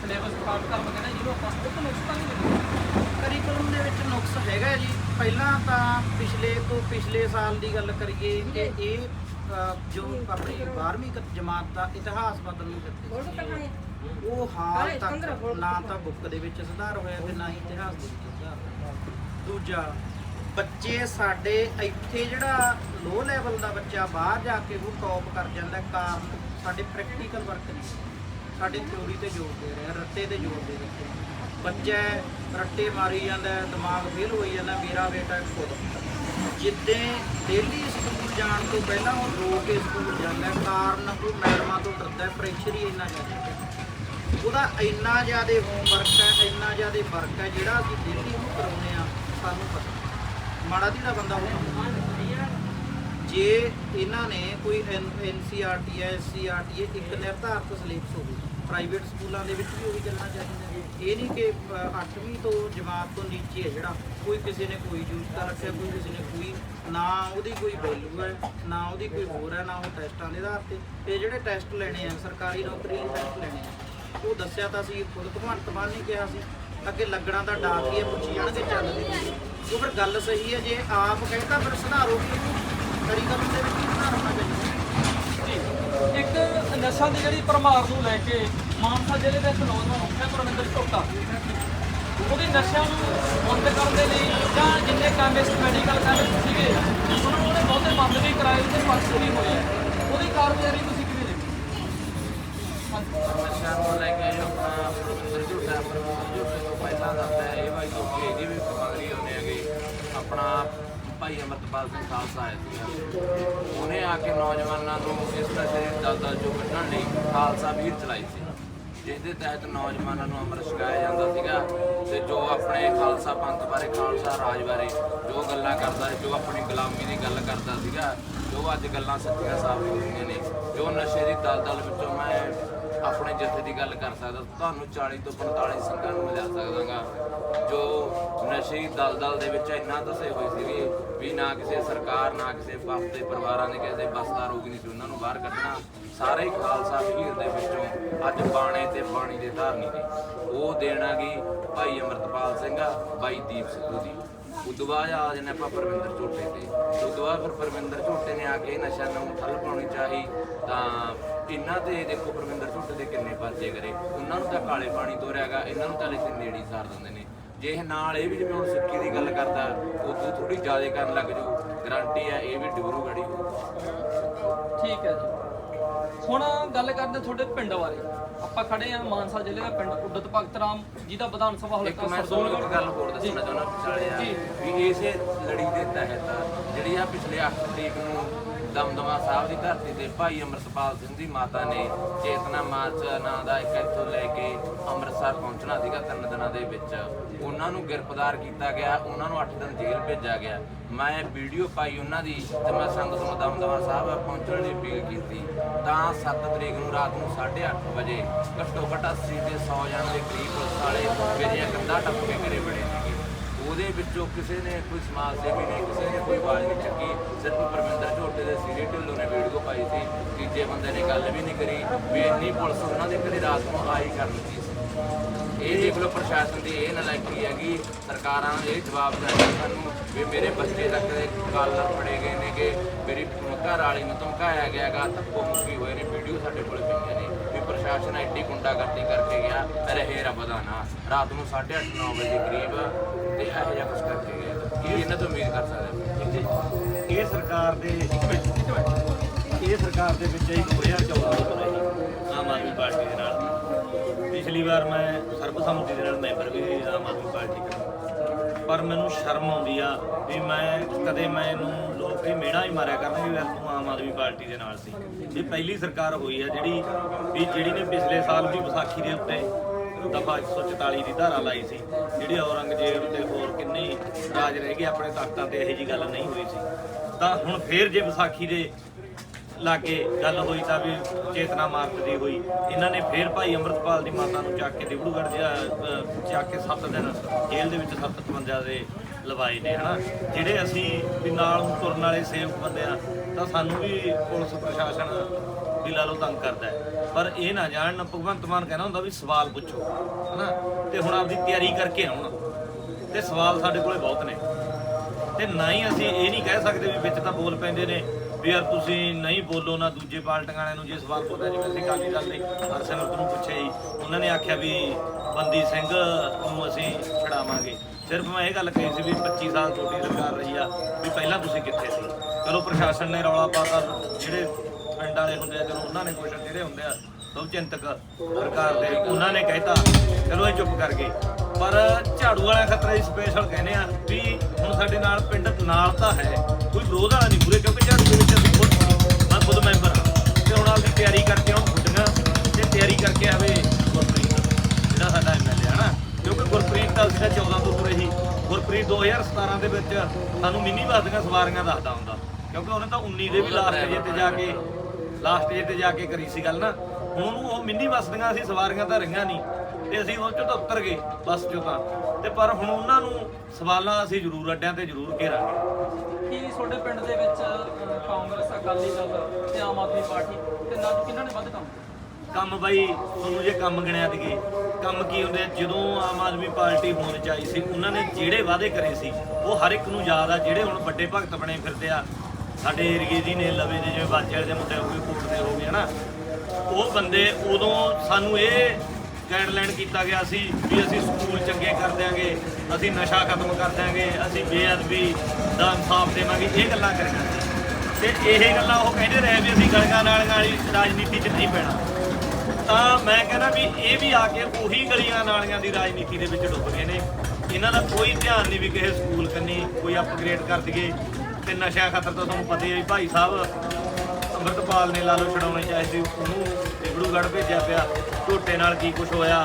ਸਿਲੇਬਸ ਖਾਸ ਕਰਮ ਕਹਿੰਦੇ ਜਿਹਨੂੰ ਆਪਾਂ ਉਹ ਤਾਂ ਨੁਕਸ ਤਾਂ ਨਹੀਂ ਕਰਿਕੂਲਮ ਦੇ ਵਿੱਚ ਨੁਕਸ ਹੈਗਾ ਜੀ। ਪਹਿਲਾਂ ਤਾਂ ਪਿਛਲੇ ਤੋਂ ਪਿਛਲੇ ਸਾਲ ਦੀ ਗੱਲ ਕਰੀਏ ਕਿ ਇਹ ਜੋ ਆਪਣੀ 12ਵੀਂ ਕ- ਜਮਾਤ ਦਾ ਇਤਿਹਾਸ ਬਦਲਣ ਨੂੰ ਦਿੱਤੇ ਉਹ ਹਾਲ ਤੱਕ ਨਾ ਤਾਂ ਬੁੱਕ ਦੇ ਵਿੱਚ ਸੁਧਾਰ ਹੋਇਆ ਤੇ ਨਾ ਹੀ ਇਤਿਹਾਸ ਦੇ ਵਿੱਚ ਸੁਧਾਰ ਹੋਇਆ। ਦੂਜਾ ਬੱਚੇ ਸਾਡੇ ਇੱਥੇ ਜਿਹੜਾ ਲੋ ਲੈਵਲ ਦਾ ਬੱਚਾ ਬਾਹਰ ਜਾ ਕੇ ਉਹ ਟੌਪ ਕਰ ਜਾਂਦਾ ਕਾਰਨ ਸਾਡੇ ਪ੍ਰੈਕਟੀਕਲ ਵਰਕ ਨਹੀਂ। ਸਾਡੇ ਥਿਉਰੀ ਤੇ ਜ਼ੋਰ ਦੇ ਰਿਹਾ ਰੱਟੇ ਤੇ ਜ਼ੋਰ ਦੇ ਰਿਹਾ ਬੱਚਾ ਰੱਟੇ ਮਾਰੀ ਜਾਂਦਾ, ਦਿਮਾਗ ਫੇਲ ਹੋਈ ਜਾਂਦਾ, ਮੇਰਾ ਬੇਟਾ ਖੁਦ। ਜਿੱਦੇ ਡੇਲੀ ਸਕੂਲ ਜਾਣ ਤੋਂ ਪਹਿਲਾਂ ਉਹ ਰੋ ਕੇ ਸਕੂਲ ਜਾਂਦਾ, ਕਾਰਨ ਉਹ ਮੈਡਮਾਂ ਤੋਂ ਡਰਦਾ ਪ੍ਰੈਸ਼ਰ ਹੀ ਇੰਨਾ ਜ਼ਿਆਦਾ ਉਹਦਾ ਇੰਨਾ ਜ਼ਿਆਦਾ ਹੋਮਵਰਕ ਹੈ, ਇੰਨਾ ਜ਼ਿਆਦਾ ਵਰਕ ਹੈ, ਜਿਹੜਾ ਅਸੀਂ ਡੇਲੀ ਉਹਨੂੰ ਕਰਾਉਂਦੇ ਆ ਸਾਨੂੰ ਪਤਾ ਮਾੜਾ ਧੀੜਾ ਬੰਦਾ ਉਹ ਜੇ ਇਹਨਾਂ ਨੇ ਕੋਈ ਐਨਸੀਆਰਟੀ ਹੈ ਐਸਸੀਆਰਟੀ ਹੈ, ਇੱਕ ਨਿਰਧਾਰਤ ਸਿਲੇਬਸ ਹੋਵੇ ਪ੍ਰਾਈਵੇਟ ਸਕੂਲਾਂ ਦੇ ਵਿੱਚ ਵੀ ਉਹੀ ਚੱਲਣਾ ਚਾਹੀਦਾ ਇਹ ਨਹੀਂ ਕਿ 8ਵੀਂ ਤੋਂ ਜਮਾਤ ਤੋਂ ਨੀਚੇ ਹੈ ਜਿਹੜਾ, ਕੋਈ ਕਿਸੇ ਨੇ ਕੋਈ ਯੂਜ਼ਤਾ ਰੱਖਿਆ, ਕੋਈ ਕਿਸੇ ਨੇ ਕੋਈ, ਨਾ ਉਹਦੀ ਕੋਈ ਵੈਲਿਊ ਹੈ, ਨਾ ਉਹਦੀ ਕੋਈ ਹੋਰ ਹੈ, ਨਾ ਉਹ ਟੈਸਟਾਂ ਦੇ ਆਧਾਰ ਤੇ। ਤੇ ਜਿਹੜੇ ਟੈਸਟ ਲੈਣੇ ਆ, ਸਰਕਾਰੀ ਨੌਕਰੀ ਦੇ ਟੈਸਟ ਲੈਣੇ ਆ, ਉਹ ਦੱਸਿਆ ਤਾਂ ਸੀ, ਖੁਦ ਭਗਵੰਤ ਮਾਨ ਨੇ ਕਿਹਾ ਸੀ, ਅੱਗੇ ਲੱਗਣਾ ਤਾਂ ਡਾਕ ਹੀ ਹੈ, ਪੁੱਛੀ ਜਾਣਗੇ ਚੱਲਦੀ ਉਹ ਫਿਰ ਗੱਲ ਸਹੀ ਹੈ, ਜੇ ਆਪ ਕਹਿੰਦਾ ਫਿਰ ਸੁਧਾਰੋ ਕਿ ਕਰੀਕਲਮ ਦੇ ਵਿੱਚ ਕੀ ਚਾਹੀਦਾ। ਇੱਕ ਨਸ਼ਾ ਦੀ ਜਿਹੜੀ ਪਰਮਾਰ ਨੂੰ ਲੈ ਕੇ ਮਾਨਸਾ ਜ਼ਿਲ੍ਹੇ ਦੇ ਇੱਕ ਨੌਜਵਾਨ ਉੱਠਿਆ ਪਰਮਿੰਦਰ ਝੋਟਾ। ਉਹਦੀ ਨਸ਼ਿਆਂ ਨੂੰ ਬੰਦ ਕਰਨ ਦੇ ਲਈ ਜਾਂ ਜਿੰਨੇ ਕੈਮਿਸਟ ਮੈਡੀਕਲ ਕੈਮਿਸਟ ਸੀਗੇ, ਉਹਨਾਂ ਨੂੰ ਉਹਨੇ ਬਹੁਤੇ ਬੰਦ ਵੀ ਕਰਾਏ ਤੇ ਪਕਸ਼ ਵੀ ਹੋਏ। ਉਹਦੀ ਕਾਰਗੁਜ਼ਾਰੀ ਤੁਸੀਂ ਕਿਵੇਂ ਦੇਖਦੇ ਹਾਂਜੀ ਨਸ਼ਾ ਨੂੰ ਲੈ ਕੇ ਆਪਣਾ ਪ੍ਰਬੰਧਰ ਝੂਠਾ ਪ੍ਰਬੰਧਰ ਝੂਠੇ ਤੋਂ ਪਹਿਲਾਂ ਦੱਸਦਾ ਹੈ ਇਹ ਵਾਈ ਕਿ ਇਹਦੀ ਵੀ ਕਮਾਗਰੀ ਉਹਨੇ ਹੈਗੇ। ਆਪਣਾ ਭਾਈ ਅਮਰਤਪਾਲ ਸਿੰਘ ਖਾਲਸਾ ਆਇਆ ਸੀਗਾ ਉਹਨੇ ਆ ਕੇ ਨੌਜਵਾਨਾਂ ਨੂੰ ਇਸ ਨਸ਼ੇ ਦੀ ਦਲਦਲ ਚੋਂ ਕੱਢਣ ਲਈ ਖਾਲਸਾ ਵੀਰ ਚਲਾਈ ਸੀ। ਜਿਸ ਤਹਿਤ ਨੌਜਵਾਨਾਂ ਨੂੰ ਅੰਮ੍ਰਿਤ ਛਕਾਇਆ ਜਾਂਦਾ ਸੀਗਾ ਤੇ ਜੋ ਆਪਣੇ ਖਾਲਸਾ ਪੰਥ ਬਾਰੇ, ਖਾਲਸਾ ਰਾਜ ਬਾਰੇ ਜੋ ਗੱਲਾਂ ਕਰਦਾ ਜੋ ਆਪਣੀ ਗੁਲਾਮੀ ਦੀ ਗੱਲ ਕਰਦਾ ਸੀਗਾ, ਜੋ ਅੱਜ ਗੱਲਾਂ ਸੱਚੀਆਂ ਸਾਬਤ ਹੁੰਦੀਆਂ ਨੇ, ਜੋ ਨਸ਼ੇ ਦੀ ਦਲਦਲ ਵਿੱਚੋਂ ਮੈਂ ਆਪਣੇ ਜਥੇ ਦੀ ਗੱਲ ਕਰ ਸਕਦਾ, ਤੁਹਾਨੂੰ 40 ਤੋਂ 45 ਸਿੰਘਾਂ ਨੂੰ ਮਿਲਾ ਸਕਦਾਗਾ। ਜੋ ਨਸ਼ੇ ਦੀ ਦਲਦਲ ਦੇ ਵਿੱਚ ਇੰਨਾ ਦਸੇ ਹੋਏ ਸੀਗੇ ਵੀ ਨਾ ਕਿਸੇ ਸਰਕਾਰ, ਨਾ ਕਿਸੇ ਬਾਪ ਦੇ ਪਰਿਵਾਰਾਂ ਦੇ ਕਿਸੇ ਦੇ ਬਸਦਾ ਰੋਗ ਨਹੀਂ ਸੀ ਉਹਨਾਂ ਨੂੰ ਬਾਹਰ ਕੱਢਣਾ, ਸਾਰੇ ਹੀ ਖਾਲਸਾ ਵੀਰ ਦੇ ਵਿੱਚੋਂ ਅੱਜ ਬਾਣੇ ਤੇ ਪਾਣੀ ਦੇ ਧਾਰਨੀ ਨੇ। ਉਹ ਦੇਣਾਗੀ ਭਾਈ ਅਮਰਤਪਾਲ ਸਿੰਘ ਬਾਈ ਦੀਪ ਸਿੱਧੂ ਦੀ। ਉਦੋਂ ਬਾਅਦ ਆ ਜਾਂਦੇ ਆਪਾਂ ਪਰਮਿੰਦਰ ਝੋਟੇ ਤੇ। ਉਦੋਂ ਬਾਅਦ ਫਿਰ ਪਰਮਿੰਦਰ ਝੋਟੇ ਨੇ ਆ ਕੇ ਨਸ਼ਾ ਨੂੰ ਠੱਲ ਪਾਉਣੀ ਚਾਹੀ, ਤਾਂ ਇਹਨਾਂ ਤੇ ਦੇਖੋ ਪਰਮਿੰਦਰ ਝੋਟੇ ਦੇ ਕਿੰਨੇ ਪਰਚੇ ਕਰੇ? ਉਹਨਾਂ ਨੂੰ ਤਾਂ ਕਾਲੇ ਪਾਣੀ ਤੋਰਿਆਗਾ ਇਹਨਾਂ ਨੂੰ ਤਾਂ ਇੱਥੇ ਨੇੜੀ ਸਾਰ ਦਿੰਦੇ ਨੇ। ਜੇ ਇਹ ਨਾਲ ਇਹ ਵੀ ਜਿਵੇਂ ਹੁਣ ਸਿੱਖੀ ਦੀ ਗੱਲ ਕਰਦਾ ਉਦੋਂ ਥੋੜੀ ਜ਼ਿਆਦਾ ਕਰਨ ਲੱਗ ਜਾਊ। ਗਾਰੰਟੀ ਹੈ ਇਹ ਵੀ ਡਿਬਰੂ ਗੜੀ ਠੀਕ ਹੈ ਜੀ। ਹੁਣ ਗੱਲ ਕਰਦੇ ਤੁਹਾਡੇ ਪਿੰਡ ਬਾਰੇ। ਆਪਾਂ ਖੜੇ ਆ ਮਾਨਸਾ ਜ਼ਿਲ੍ਹੇ ਦਾ ਪਿੰਡ ਉਡਤ ਭਗਤ ਰਾਮ ਜਿਹਦਾ ਵਿਧਾਨ ਸਭਾ ਹਲਕਾ ਸਰਦੂਲਗੜ੍ਹ ਗੱਲ ਹੋਰ ਦੱਸਣਾ ਚਾਹੁੰਦਾ ਵਿਚਾਲੇ ਆ ਜੀ। ਵੀ ਇਸੇ ਲੜੀ ਦੇ ਤਹਿਤ ਜਿਹੜੀ ਆ ਪਿਛਲੇ 8 ਤਰੀਕ ਨੂੰ ਦਮਦਮਾ ਸਾਹਿਬ ਦੀ ਧਰਤੀ ਤੇ ਭਾਈ ਅਮਰਤਪਾਲ ਸਿੰਘ ਦੀ ਮਾਤਾ ਨੇ ਚੇਤਨਾ ਮਾਰਚ ਨਾਂ ਦਾ ਇੱਕ ਇੱਥੋਂ ਲੈ ਕੇ ਅੰਮ੍ਰਿਤਸਰ ਪਹੁੰਚਣਾ ਸੀਗਾ ਤਿੰਨ ਦਿਨਾਂ ਦੇ ਵਿੱਚ। ਉਹਨਾਂ ਨੂੰ ਗ੍ਰਿਫਤਾਰ ਕੀਤਾ ਗਿਆ, ਉਹਨਾਂ ਨੂੰ 8 ਦਿਨ ਜੇਲ੍ਹ ਭੇਜਿਆ ਗਿਆ। ਮੈਂ ਵੀਡੀਓ ਪਾਈ ਉਹਨਾਂ ਦੀ ਤੇ ਮੈਂ ਸੰਗਤ ਨੂੰ ਦਮਦਮਾ ਸਾਹਿਬ ਪਹੁੰਚਣ ਦੀ ਅਪੀਲ ਕੀਤੀ। ਤਾਂ 7 ਤਰੀਕ ਨੂੰ ਰਾਤ ਨੂੰ 8:30 ਵਜੇ ਘੱਟੋ ਘੱਟ 80 ਤੇ 100 ਜਣ ਦੇ ਕਰੀਬ ਪੁਲਿਸ ਵਾਲੇ ਮੇਰੀਆਂ ਕੰਧਾਂ ਟੱਪ ਕੇ ਘਰੇ ਬੜੇ ਉਹਦੇ ਵਿੱਚੋਂ ਕਿਸੇ ਨੇ ਕੋਈ ਸਮਾਜ ਸੇਵੀ ਨੇ, ਕਿਸੇ ਨੇ ਕੋਈ ਆਵਾਜ਼ ਨਹੀਂ ਚੱਕੀ। ਸਿਰਫ ਪਰਮਿੰਦਰ ਝੋਟੇ ਦੇ ਸੀਰੀ ਢਿੱਲੋਂ ਨੇ ਵੀਡੀਓ ਪਾਈ ਸੀ ਤੀਜੇ ਬੰਦੇ ਨੇ ਗੱਲ ਵੀ ਨਹੀਂ ਕਰੀ, ਵੀ ਇੰਨੀ ਪੁਲਿਸ ਉਹਨਾਂ ਦੇ ਘਰੇ ਰਾਤ ਨੂੰ ਆਈ ਕਰ ਦਿੱਤੀ ਸੀ। ਇਹ ਦੇਖ ਲਓ ਪ੍ਰਸ਼ਾਸਨ ਦੀ ਇਹ ਨਲਾਇਕੀ ਹੈਗੀ, ਸਰਕਾਰਾਂ ਇਹ ਜਵਾਬ ਦਿੰਦੇ ਸਾਨੂੰ ਵੀ ਮੇਰੇ ਬੱਚੇ ਤੱਕ ਦੇ ਕਾਲਰ ਫੜੇ ਗਏ ਨੇ ਕਿ ਮੇਰੀ ਘਰ ਵਾਲੀ ਨੂੰ ਧਮਕਾਇਆ ਗਿਆਗਾ, ਧੱਕੋ ਮੁੱਕੀ ਹੋਏ ਨੇ, ਵੀਡੀਓ ਸਾਡੇ ਕੋਲ ਪਈਆਂ ਨੇ। ਪ੍ਰਸ਼ਾਸਨ ਐਡੀ ਗੁੰਡਾਗਰਦੀ ਕਰਕੇ ਗਿਆ ਰਹੇ ਰੱਬ ਦਾ ਨਾਂ, ਰਾਤ ਨੂੰ 8:30 9 ਵਜੇ ਕਰੀਬ ਤੇ ਇਹੋ ਜਿਹਾ ਕੁਝ ਕਰਕੇ ਗਿਆ। ਕੀ ਇਹਨਾਂ ਤੋਂ ਉਮੀਦ ਕਰ ਸਕਦੇ ਹਾਂ? ਇਹ ਸਰਕਾਰ ਦੇ ਇੱਕ ਮਿੰਟ ਇੱਕ ਮਿੰਟ। ਇਹ ਸਰਕਾਰ ਦੇ ਵਿੱਚ ਹੀ 2014 ਤੋਂ ਰਹੀ ਆਮ ਆਦਮੀ ਪਾਰਟੀ ਦੇ ਨਾਲ। ਪਿਛਲੀ ਵਾਰ ਮੈਂ ਸਰਬਸੰਮਤੀ ਦੇ ਨਾਲ ਮੈਂਬਰ ਵੀ ਆਮ ਆਦਮੀ ਪਾਰਟੀ ਦਾ ਪਰ ਮੈਨੂੰ ਸ਼ਰਮ ਆਉਂਦੀ ਆ ਵੀ ਮੈਂ ਕਦੇ ਮੈਂ ਇਹਨੂੰ ਲੋਕ ਇਹ ਮਿਹਣਾ ਹੀ ਮਾਰਿਆ ਕਰਨਗੇ ਵੀ ਯਾਰ ਤੂੰ ਆਮ ਆਦਮੀ ਪਾਰਟੀ ਦੇ ਨਾਲ ਸੀ। ਇਹ ਪਹਿਲੀ ਸਰਕਾਰ ਹੋਈ ਆ ਜਿਹੜੀ ਵੀ ਜਿਹੜੀ ਨੇ ਪਿਛਲੇ ਸਾਲ ਵੀ ਵਿਸਾਖੀ ਦੇ ਉੱਤੇ ਦਫਾ 144 ਦੀ ਧਾਰਾ ਲਾਈ ਸੀ, ਜਿਹੜੀ ਔਰੰਗਜ਼ੇਬ ਤੇ ਹੋਰ ਕਿੰਨੇ ਰਾਜ ਰਹਿ ਗਏ, ਆਪਣੇ ਤਾਕਤਾਂ ਤੇ ਇਹੋ ਜੀ ਗੱਲ ਨਹੀਂ ਹੋਈ ਸੀ। ਤਾਂ ਹੁਣ ਫੇਰ ਜੇ ਵਿਸਾਖੀ ਦੇ ਲਾਗੇ ਗੱਲ ਹੋਈ ਤਾਂ ਵੀ ਚੇਤਨਾ ਮਾਰਚ ਦੀ ਹੋਈ। ਇਹਨਾਂ ਨੇ ਫੇਰ ਭਾਈ ਅੰਮ੍ਰਿਤਪਾਲ ਦੀ ਮਾਤਾ ਨੂੰ ਚੱਕ ਕੇ ਡਿਬੜੂਗੜ੍ਹ ਜਿਹਾ ਚੱਕ ਕੇ 7 ਦਿਨ ਜੇਲ੍ਹ ਦੇ ਵਿੱਚ 751 ਦੇ ਲਵਾਏ ਨੇ, ਹਨਾ? ਜਿਹੜੇ ਅਸੀਂ ਵੀ ਨਾਲ ਤੁਰਨ ਵਾਲੇ ਸੇਵਕ ਬੰਦੇ ਆ, ਤਾਂ ਸਾਨੂੰ ਵੀ ਪੁਲਿਸ ਪ੍ਰਸ਼ਾਸਨ ਵੀ ਲਾ ਲਓ ਤੰਗ ਕਰਦਾ ਪਰ ਇਹ ਨਾ ਜਾਣ ਭਗਵੰਤ ਮਾਨ ਕਹਿੰਦਾ ਹੁੰਦਾ ਵੀ ਸਵਾਲ ਪੁੱਛੋ, ਹਨਾ? ਤੇ ਹੁਣ ਆਪਦੀ ਤਿਆਰੀ ਕਰਕੇ ਆਉਣਾ। ਤੇ ਸਵਾਲ ਸਾਡੇ ਕੋਲੇ ਬਹੁਤ ਨੇ। ਤੇ ਨਾ ਹੀ ਅਸੀਂ ਇਹ ਨਹੀਂ ਕਹਿ ਸਕਦੇ ਵੀ ਵਿੱਚ ਤਾਂ ਬੋਲ ਪੈਂਦੇ ਨੇ ਵੀ ਯਾਰ ਤੁਸੀਂ ਨਹੀਂ ਬੋਲੋ ਨਾ ਦੂਜੇ ਪਾਰਟੀਆਂ ਵਾਲਿਆਂ ਨੂੰ, ਜੇ ਸਵਾਲ ਪੁੱਛਦਾ ਜਿਵੇਂ ਅਸੀਂ ਅਕਾਲੀ ਦਲ ਦੇ ਹਰਸਿਮਰਤ ਨੂੰ ਪੁੱਛਿਆ ਜੀ, ਉਹਨਾਂ ਨੇ ਆਖਿਆ ਵੀ ਬੰਦੀ ਸਿੰਘ ਨੂੰ ਅਸੀਂ ਛਡਾਵਾਂਗੇ। ਸਿਰਫ ਮੈਂ ਇਹ ਗੱਲ ਕਹੀ ਸੀ ਵੀ 25 ਸਾਲ ਤੁਹਾਡੀ ਸਰਕਾਰ ਰਹੀ ਆ, ਵੀ ਪਹਿਲਾਂ ਤੁਸੀਂ ਕਿੱਥੇ ਸੀ? ਚਲੋ ਪ੍ਰਸ਼ਾਸਨ ਨੇ ਰੌਲਾ ਪਾਤਾ, ਜਿਹੜੇ ਪਿੰਡ ਵਾਲੇ ਹੁੰਦੇ ਆ, ਚਲੋ ਉਹਨਾਂ ਨੇ ਕੁਛ, ਜਿਹੜੇ ਹੁੰਦੇ ਆ ਸਭ ਚਿੰਤਕ ਸਰਕਾਰ ਦੇ, ਉਹਨਾਂ ਨੇ ਕਹਿਤਾ, ਚਲੋ ਇਹ ਚੁੱਪ ਕਰ ਗਏ। ਪਰ ਝਾੜੂ ਵਾਲਾ ਖਤਰਾ ਦੀ ਸਪੈਸ਼ਲ ਕਹਿੰਦੇ ਆ ਵੀ ਹੁਣ ਸਾਡੇ ਨਾਲ ਪਿੰਡ ਨਾਲ ਤਾਂ ਹੈ, ਕੋਈ ਵਿਰੋਧ ਵਾਲਾ ਨਹੀਂ ਪੂਰੇ, ਕਿਉਂਕਿ ਝਾੜੂ ਖੁਦ ਮੈਂਬਰ ਹਾਂ। ਤੇ ਹੁਣ ਆਪਦੀ ਤਿਆਰੀ ਕਰਕੇ ਹੁਣ ਫੁੱਟੀਆਂ ਤੇ ਤਿਆਰੀ ਕਰਕੇ ਆਵੇ ਗੁਰਪ੍ਰੀਤ। ਜਿਹੜਾ ਸਾਡਾ ਐਮਐਲਏ ਹੈ ਨਾ। ਕਿਉਂਕਿ ਗੁਰਪ੍ਰੀਤ ਤਾਂ ਅਸੀਂ ਤਾਂ 14 ਤੋਂ ਤੁਰੇ ਸੀ। ਗੁਰਪ੍ਰੀਤ 2017 ਦੇ ਵਿੱਚ ਸਾਨੂੰ ਮਿੰਨੀ ਬੱਸ ਦੀਆਂ ਸਵਾਰੀਆਂ ਦੱਸਦਾ ਹੁੰਦਾ। ਕਿਉਂਕਿ ਉਹਨੇ ਤਾਂ 19 ਦੇ ਵੀ ਲਾਸਟ ਜੇ ਤੇ ਜਾ ਕੇ ਲਾਸਟ ਜੇ ਤੇ ਜਾ ਕੇ ਕਰੀ ਸੀ ਗੱਲ ਨਾ। ਹੁਣ ਉਹਨੂੰ ਉਹ ਮਿੰਨੀ ਬੱਸ ਦੀਆਂ ਅਸੀਂ ਸਵਾਰੀਆਂ ਤਾਂ ਰਹੀਆਂ ਨਹੀਂ। ਤੇ ਅਸੀਂ ਉਹ ਚੋਂ ਤਾਂ ਉਤਰ ਗਏ ਬੱਸ ਚੋਂ ਤਾਂ। ਤੇ ਪਰ ਹੁਣ ਉਹਨਾਂ ਨੂੰ ਸਵਾਲਾਂ ਅਸੀਂ ਜ਼ਰੂਰ ਅੱਡਿਆਂ ਤੇ ਜ਼ਰੂਰ ਘੇਰਾਂਗੇ। ਤੁਹਾਡੇ ਪਿੰਡ ਦੇ ਵਿੱਚ ਅਹ, ਕਾਂਗਰਸ ਅਕਾਲੀ ਦਲ ਤੇ ਆਮ ਆਦਮੀ ਪਾਰਟੀ ਤੇ ਨਾਲ ਕਿਹਨਾਂ ਨੇ ਵੱਧ ਕੰਮ ਕੀਤਾ? ਕੰਮ ਬਾਈ ਤੁਹਾਨੂੰ ਜੇ ਕੰਮ ਗਿਣਿਆ ਦੀਏ ਕੰਮ ਕੀ ਹੁੰਦੇ ਆ? ਜਦੋਂ ਆਮ ਆਦਮੀ ਪਾਰਟੀ ਹੋਣ ਚ ਆਈ ਸੀ ਉਹਨਾਂ ਨੇ ਜਿਹੜੇ ਵਾਅਦੇ ਕਰੇ ਸੀ ਉਹ ਹਰ ਇੱਕ ਨੂੰ ਯਾਦ ਆ ਜਿਹੜੇ ਹੁਣ ਵੱਡੇ ਭਗਤ ਬਣੇ ਫਿਰਦੇ ਆ ਸਾਡੇ ਏਰੀਏ ਦੀ ਨੇ ਲਵੇ ਦੇ ਜਿਵੇਂ ਬਾਜੇ ਵਾਲੇ ਦੇ ਮੁੰਡੇ ਹੋ ਗਏ ਕੋਟ ਦੇ ਹੋ ਗਏ ਹਨਾ ਉਹ ਬੰਦੇ ਉਦੋਂ ਸਾਨੂੰ ਇਹ ਗਾਈਡਲਾਈਨ ਕੀਤਾ ਗਿਆ ਸੀ ਵੀ ਅਸੀਂ ਸਕੂਲ ਚੰਗੇ ਕਰ ਦਿਆਂਗੇ, ਅਸੀਂ ਨਸ਼ਾ ਖਤਮ ਕਰ ਦਿਆਂਗੇ, ਅਸੀਂ ਬੇਅਦਬੀ ਦਾ ਇਨਸਾਫ ਦੇਵਾਂਗੇ, ਇਹ ਗੱਲਾਂ ਕਰੀਆਂ ਸੀ ਤੇ ਇਹ ਗੱਲਾਂ ਉਹ ਕਹਿੰਦੇ ਰਹੇ ਵੀ ਅਸੀਂ ਗਲੀਆਂ ਨਾਲੀਆਂ ਵਾਲੀ ਰਾਜਨੀਤੀ 'ਚ ਨਹੀਂ ਪੈਣਾ। ਤਾਂ ਮੈਂ ਕਹਿੰਦਾ ਵੀ ਇਹ ਵੀ ਆ ਕੇ ਉਹੀ ਗਲੀਆਂ ਨਾਲੀਆਂ ਦੀ ਰਾਜਨੀਤੀ ਦੇ ਵਿੱਚ ਡੁੱਬ ਗਏ ਨੇ। ਇਹਨਾਂ ਦਾ ਕੋਈ ਧਿਆਨ ਨਹੀਂ ਵੀ ਕਿਸੇ ਸਕੂਲ ਕੰਨੀ ਕੋਈ ਅਪਗ੍ਰੇਡ ਕਰ ਦਈਏ। ਤੇ ਨਸ਼ਾ ਖਤਰ ਤਾਂ ਤੁਹਾਨੂੰ ਪਤਾ ਹੀ ਹੈ ਵੀ ਭਾਈ ਸਾਹਿਬ ਅੰਮ੍ਰਿਤਪਾਲ ਨੇ ਲਾ ਲਓ ਛਡਾਉਣੇ ਚਾਹੇ ਸੀ ਉਹਨੂੰ ਡਿਬੜੂਗੜ੍ਹ ਭੇਜਿਆ ਪਿਆ। ਝੋਟੇ ਨਾਲ ਕੀ ਕੁਝ ਹੋਇਆ?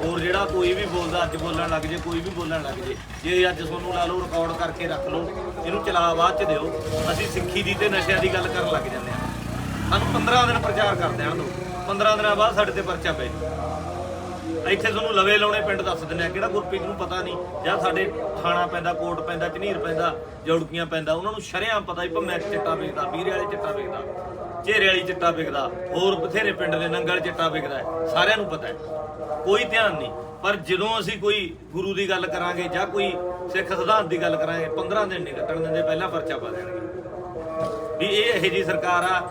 ਹੋਰ ਜਿਹੜਾ ਕੋਈ ਵੀ ਬੋਲਦਾ, ਅੱਜ ਬੋਲਣ ਲੱਗ ਜੇ, ਕੋਈ ਵੀ ਬੋਲਣ ਲੱਗ ਜੇ ਜੇ ਅੱਜ ਤੁਹਾਨੂੰ ਲਾ ਲਓ ਰਿਕਾਰਡ ਕਰਕੇ ਰੱਖ ਲਓ, ਇਹਨੂੰ ਚਲਾ ਬਾਅਦ ਚ ਦਿਓ, ਅਸੀਂ ਸਿੱਖੀ ਦੀ ਤੇ ਨਸ਼ਿਆਂ ਦੀ ਗੱਲ ਕਰਨ ਲੱਗ ਜਾਂਦੇ ਹਾਂ। ਸਾਨੂੰ 15 ਦਿਨ ਪ੍ਰਚਾਰ ਕਰਦੇ ਹਾਂ ਦਿਓ 15 ਦਿਨਾਂ ਬਾਅਦ ਸਾਡੇ ਤੇ ਪਰਚਾ ਪਏ। ਇੱਥੇ ਤੁਹਾਨੂੰ ਲਵੇ ਲਾਉਣੇ ਪਿੰਡ ਦੱਸ ਦਿੰਦੇ ਆ ਕਿਹੜਾ ਗੁਰਪ੍ਰੀਤ ਨੂੰ ਪਤਾ ਨਹੀਂ? ਜਾਂ ਸਾਡੇ ਥਾਣਾ ਪੈਂਦਾ, ਕੋਟ ਪੈਂਦਾ, ਝਨੀਰ ਪੈਂਦਾ, ਜੌੜਕੀਆਂ ਪੈਂਦਾ, ਉਹਨਾਂ ਨੂੰ ਸ਼ਰੇਆਮ ਪਤਾ ਵੀ ਭਮੈਕ ਚਿੱਟਾ ਵੇਚਦਾ ਵੀਰੇ ਵਾਲੇ ਚਿੱਟਾ ਵੇਚਦਾ ਚਿਹਰੇ ਵਾਲੀ ਚਿੱਟਾ ਵਿਕਦਾ, ਹੋਰ ਬਥੇਰੇ ਪਿੰਡ ਦੇ ਨੰਗਲ ਚਿੱਟਾ ਵਿਕਦਾ ਸਾਰਿਆਂ ਨੂੰ ਪਤਾ ਹੈ। ਕੋਈ ਧਿਆਨ ਨਹੀਂ। ਪਰ ਜਦੋਂ ਅਸੀਂ ਕੋਈ ਗੁਰੂ ਦੀ ਗੱਲ ਕਰਾਂਗੇ ਜਾਂ ਕੋਈ ਸਿੱਖ ਸਿਧਾਂਤ ਦੀ ਗੱਲ ਕਰਾਂਗੇ 15 ਦਿਨ ਨਹੀਂ ਕੱਟਣ ਦਿੰਦੇ, ਪਹਿਲਾਂ ਪਰਚਾ ਪਾ ਦੇਣਗੇ। ਵੀ ਇਹ ਇਹੋ ਜੀ ਸਰਕਾਰ ਆ।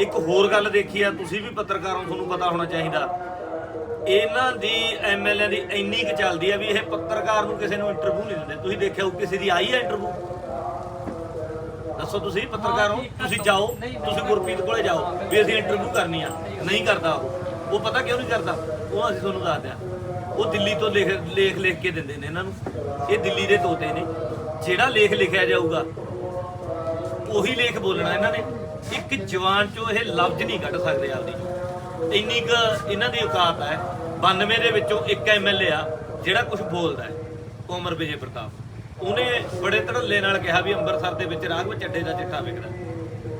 ਇੱਕ ਹੋਰ ਗੱਲ ਦੇਖੀ ਆ, ਤੁਸੀਂ ਵੀ ਪੱਤਰਕਾਰ ਹੋ ਤੁਹਾਨੂੰ ਪਤਾ ਹੋਣਾ ਚਾਹੀਦਾ। ਇਹਨਾਂ ਦੀ ਐਮਐਲਏ ਦੀ ਇੰਨੀ ਕੁ ਚੱਲਦੀ ਆ ਵੀ ਇਹ ਪੱਤਰਕਾਰ ਨੂੰ ਕਿਸੇ ਨੂੰ ਇੰਟਰਵਿਊ ਨਹੀਂ ਦਿੰਦੇ। ਤੁਸੀਂ ਦੇਖਿਆ ਹੋ ਕਿਸੇ ਦੀ ਆਈ ਹੈ ਇੰਟਰਵਿਊ ਦੱਸੋ ਤੁਸੀਂ ਪੱਤਰਕਾਰ ਹੋ? ਤੁਸੀਂ ਜਾਓ ਤੁਸੀਂ ਗੁਰਪ੍ਰੀਤ ਕੋਲੇ ਜਾਓ ਵੀ ਅਸੀਂ ਇੰਟਰਵਿਊ ਕਰਨੀ ਆ। ਨਹੀਂ ਕਰਦਾ ਉਹ। ਉਹ ਪਤਾ ਕਿਉਂ ਨਹੀਂ ਕਰਦਾ? ਉਹ ਅਸੀਂ ਤੁਹਾਨੂੰ ਦੱਸਦੇ ਆ ਉਹ ਦਿੱਲੀ ਤੋਂ ਲਿਖ ਲੇਖ ਲਿਖ ਕੇ ਦਿੰਦੇ ਨੇ ਇਹਨਾਂ ਨੂੰ। ਇਹ ਦਿੱਲੀ ਦੇ ਤੋਤੇ ਨੇ। ਜਿਹੜਾ ਲੇਖ ਲਿਖਿਆ ਜਾਊਗਾ ਉਹੀ ਲੇਖ ਬੋਲਣਾ ਇਹਨਾਂ ਨੇ। ਇੱਕ ਜਵਾਨ ਚੋਂ ਇਹ ਲਫ਼ਜ਼ ਨਹੀਂ ਕੱਢ ਸਕਦੇ ਆਪਦੀ। ਚੋਂ ਇੰਨੀ ਕੁ ਇਹਨਾਂ ਦੀ ਔਕਾਤ ਹੈ 92 ਦੇ ਵਿੱਚੋਂ ਇੱਕ ਐਮਐਲਏ ਆ, ਜਿਹੜਾ ਕੁਝ ਬੋਲਦਾ ਹੈ, ਕੋਮਰ ਵਿਜੇ ਪ੍ਰਤਾਪ। ਉਹਨੇ ਬੜੇ ਧੜੱਲੇ ਨਾਲ ਕਿਹਾ ਵੀ ਅੰਮ੍ਰਿਤਸਰ ਦੇ ਵਿੱਚ ਰਾਘਵ ਚੱਡੇ ਦਾ ਚਿੱਟਾ ਵਿਕਦਾ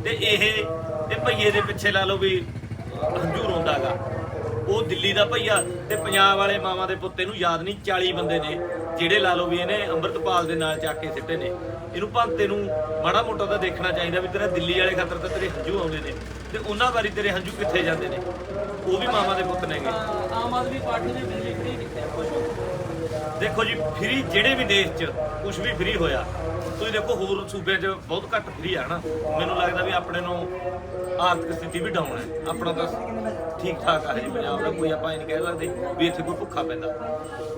ਤੇ ਇਹ ਇਹ ਭਈਏ ਦੇ ਪਿੱਛੇ ਲਾ ਲਓ ਵੀ ਹੰਝੂ ਰੋਂਦਾਗਾ ਉਹ ਦਿੱਲੀ ਦਾ ਭਈਆ ਤੇ ਪੰਜਾਬ ਵਾਲੇ ਮਾਵਾਂ ਦੇ ਪੁੱਤੇ ਨੂੰ ਯਾਦ ਨਹੀਂ 40 ਬੰਦੇ ਨੇ, ਜਿਹੜੇ ਲਾ ਲਓ ਵੀ ਇਹਨੇ ਅੰਮ੍ਰਿਤਪਾਲ ਦੇ ਨਾਲ ਚੱਕ ਕੇ ਸਿੱਟੇ ਨੇ। ਇਹਨੂੰ ਭੰਤੇ ਨੂੰ ਮਾੜਾ ਮੋਟਾ ਤਾਂ ਦੇਖਣਾ ਚਾਹੀਦਾ ਵੀ ਤੇਰਾ ਦਿੱਲੀ ਵਾਲੇ ਖਾਤਰ ਤਾਂ ਤੇਰੇ ਹੰਝੂ ਆਉਂਦੇ ਨੇ। ਤੇ ਉਹਨਾਂ ਵਾਰੀ ਤੇਰੇ ਹੰਝੂ ਕਿੱਥੇ ਜਾਂਦੇ ਨੇ? ਉਹ ਵੀ ਮਾਵਾਂ ਦੇ ਪੁੱਤ ਨੇਗੇ। ਆਮ ਆਦਮੀ ਪਾਰਟੀ ਨੇ ਬਿਜਲੀ ਫ੍ਰੀ ਕੀਤੀ ਹੋ ਦੇਖੋ ਜੀ ਫ੍ਰੀ ਜਿਹੜੇ ਵੀ ਦੇਸ਼ 'ਚ ਕੁਝ ਵੀ ਫ੍ਰੀ ਹੋਇਆ ਤੁਸੀਂ ਦੇਖੋ ਹੋਰ ਸੂਬਿਆਂ 'ਚ ਬਹੁਤ ਘੱਟ ਫ੍ਰੀ ਆ ਨਾ ਮੈਨੂੰ ਲੱਗਦਾ ਵੀ ਆਪਣੇ ਨੂੰ ਆਰਥਿਕ ਸਥਿਤੀ ਵੀ ਡਾਊਨ ਹੈ। ਆਪਣਾ ਤਾਂ ਠੀਕ ਠਾਕ ਆ ਜੀ ਪੰਜਾਬ ਦਾ ਕੋਈ ਆਪਾਂ ਇਹ ਨਹੀਂ ਕਹਿ ਸਕਦੇ ਵੀ ਇੱਥੇ ਕੋਈ ਭੁੱਖਾ ਪੈਂਦਾ।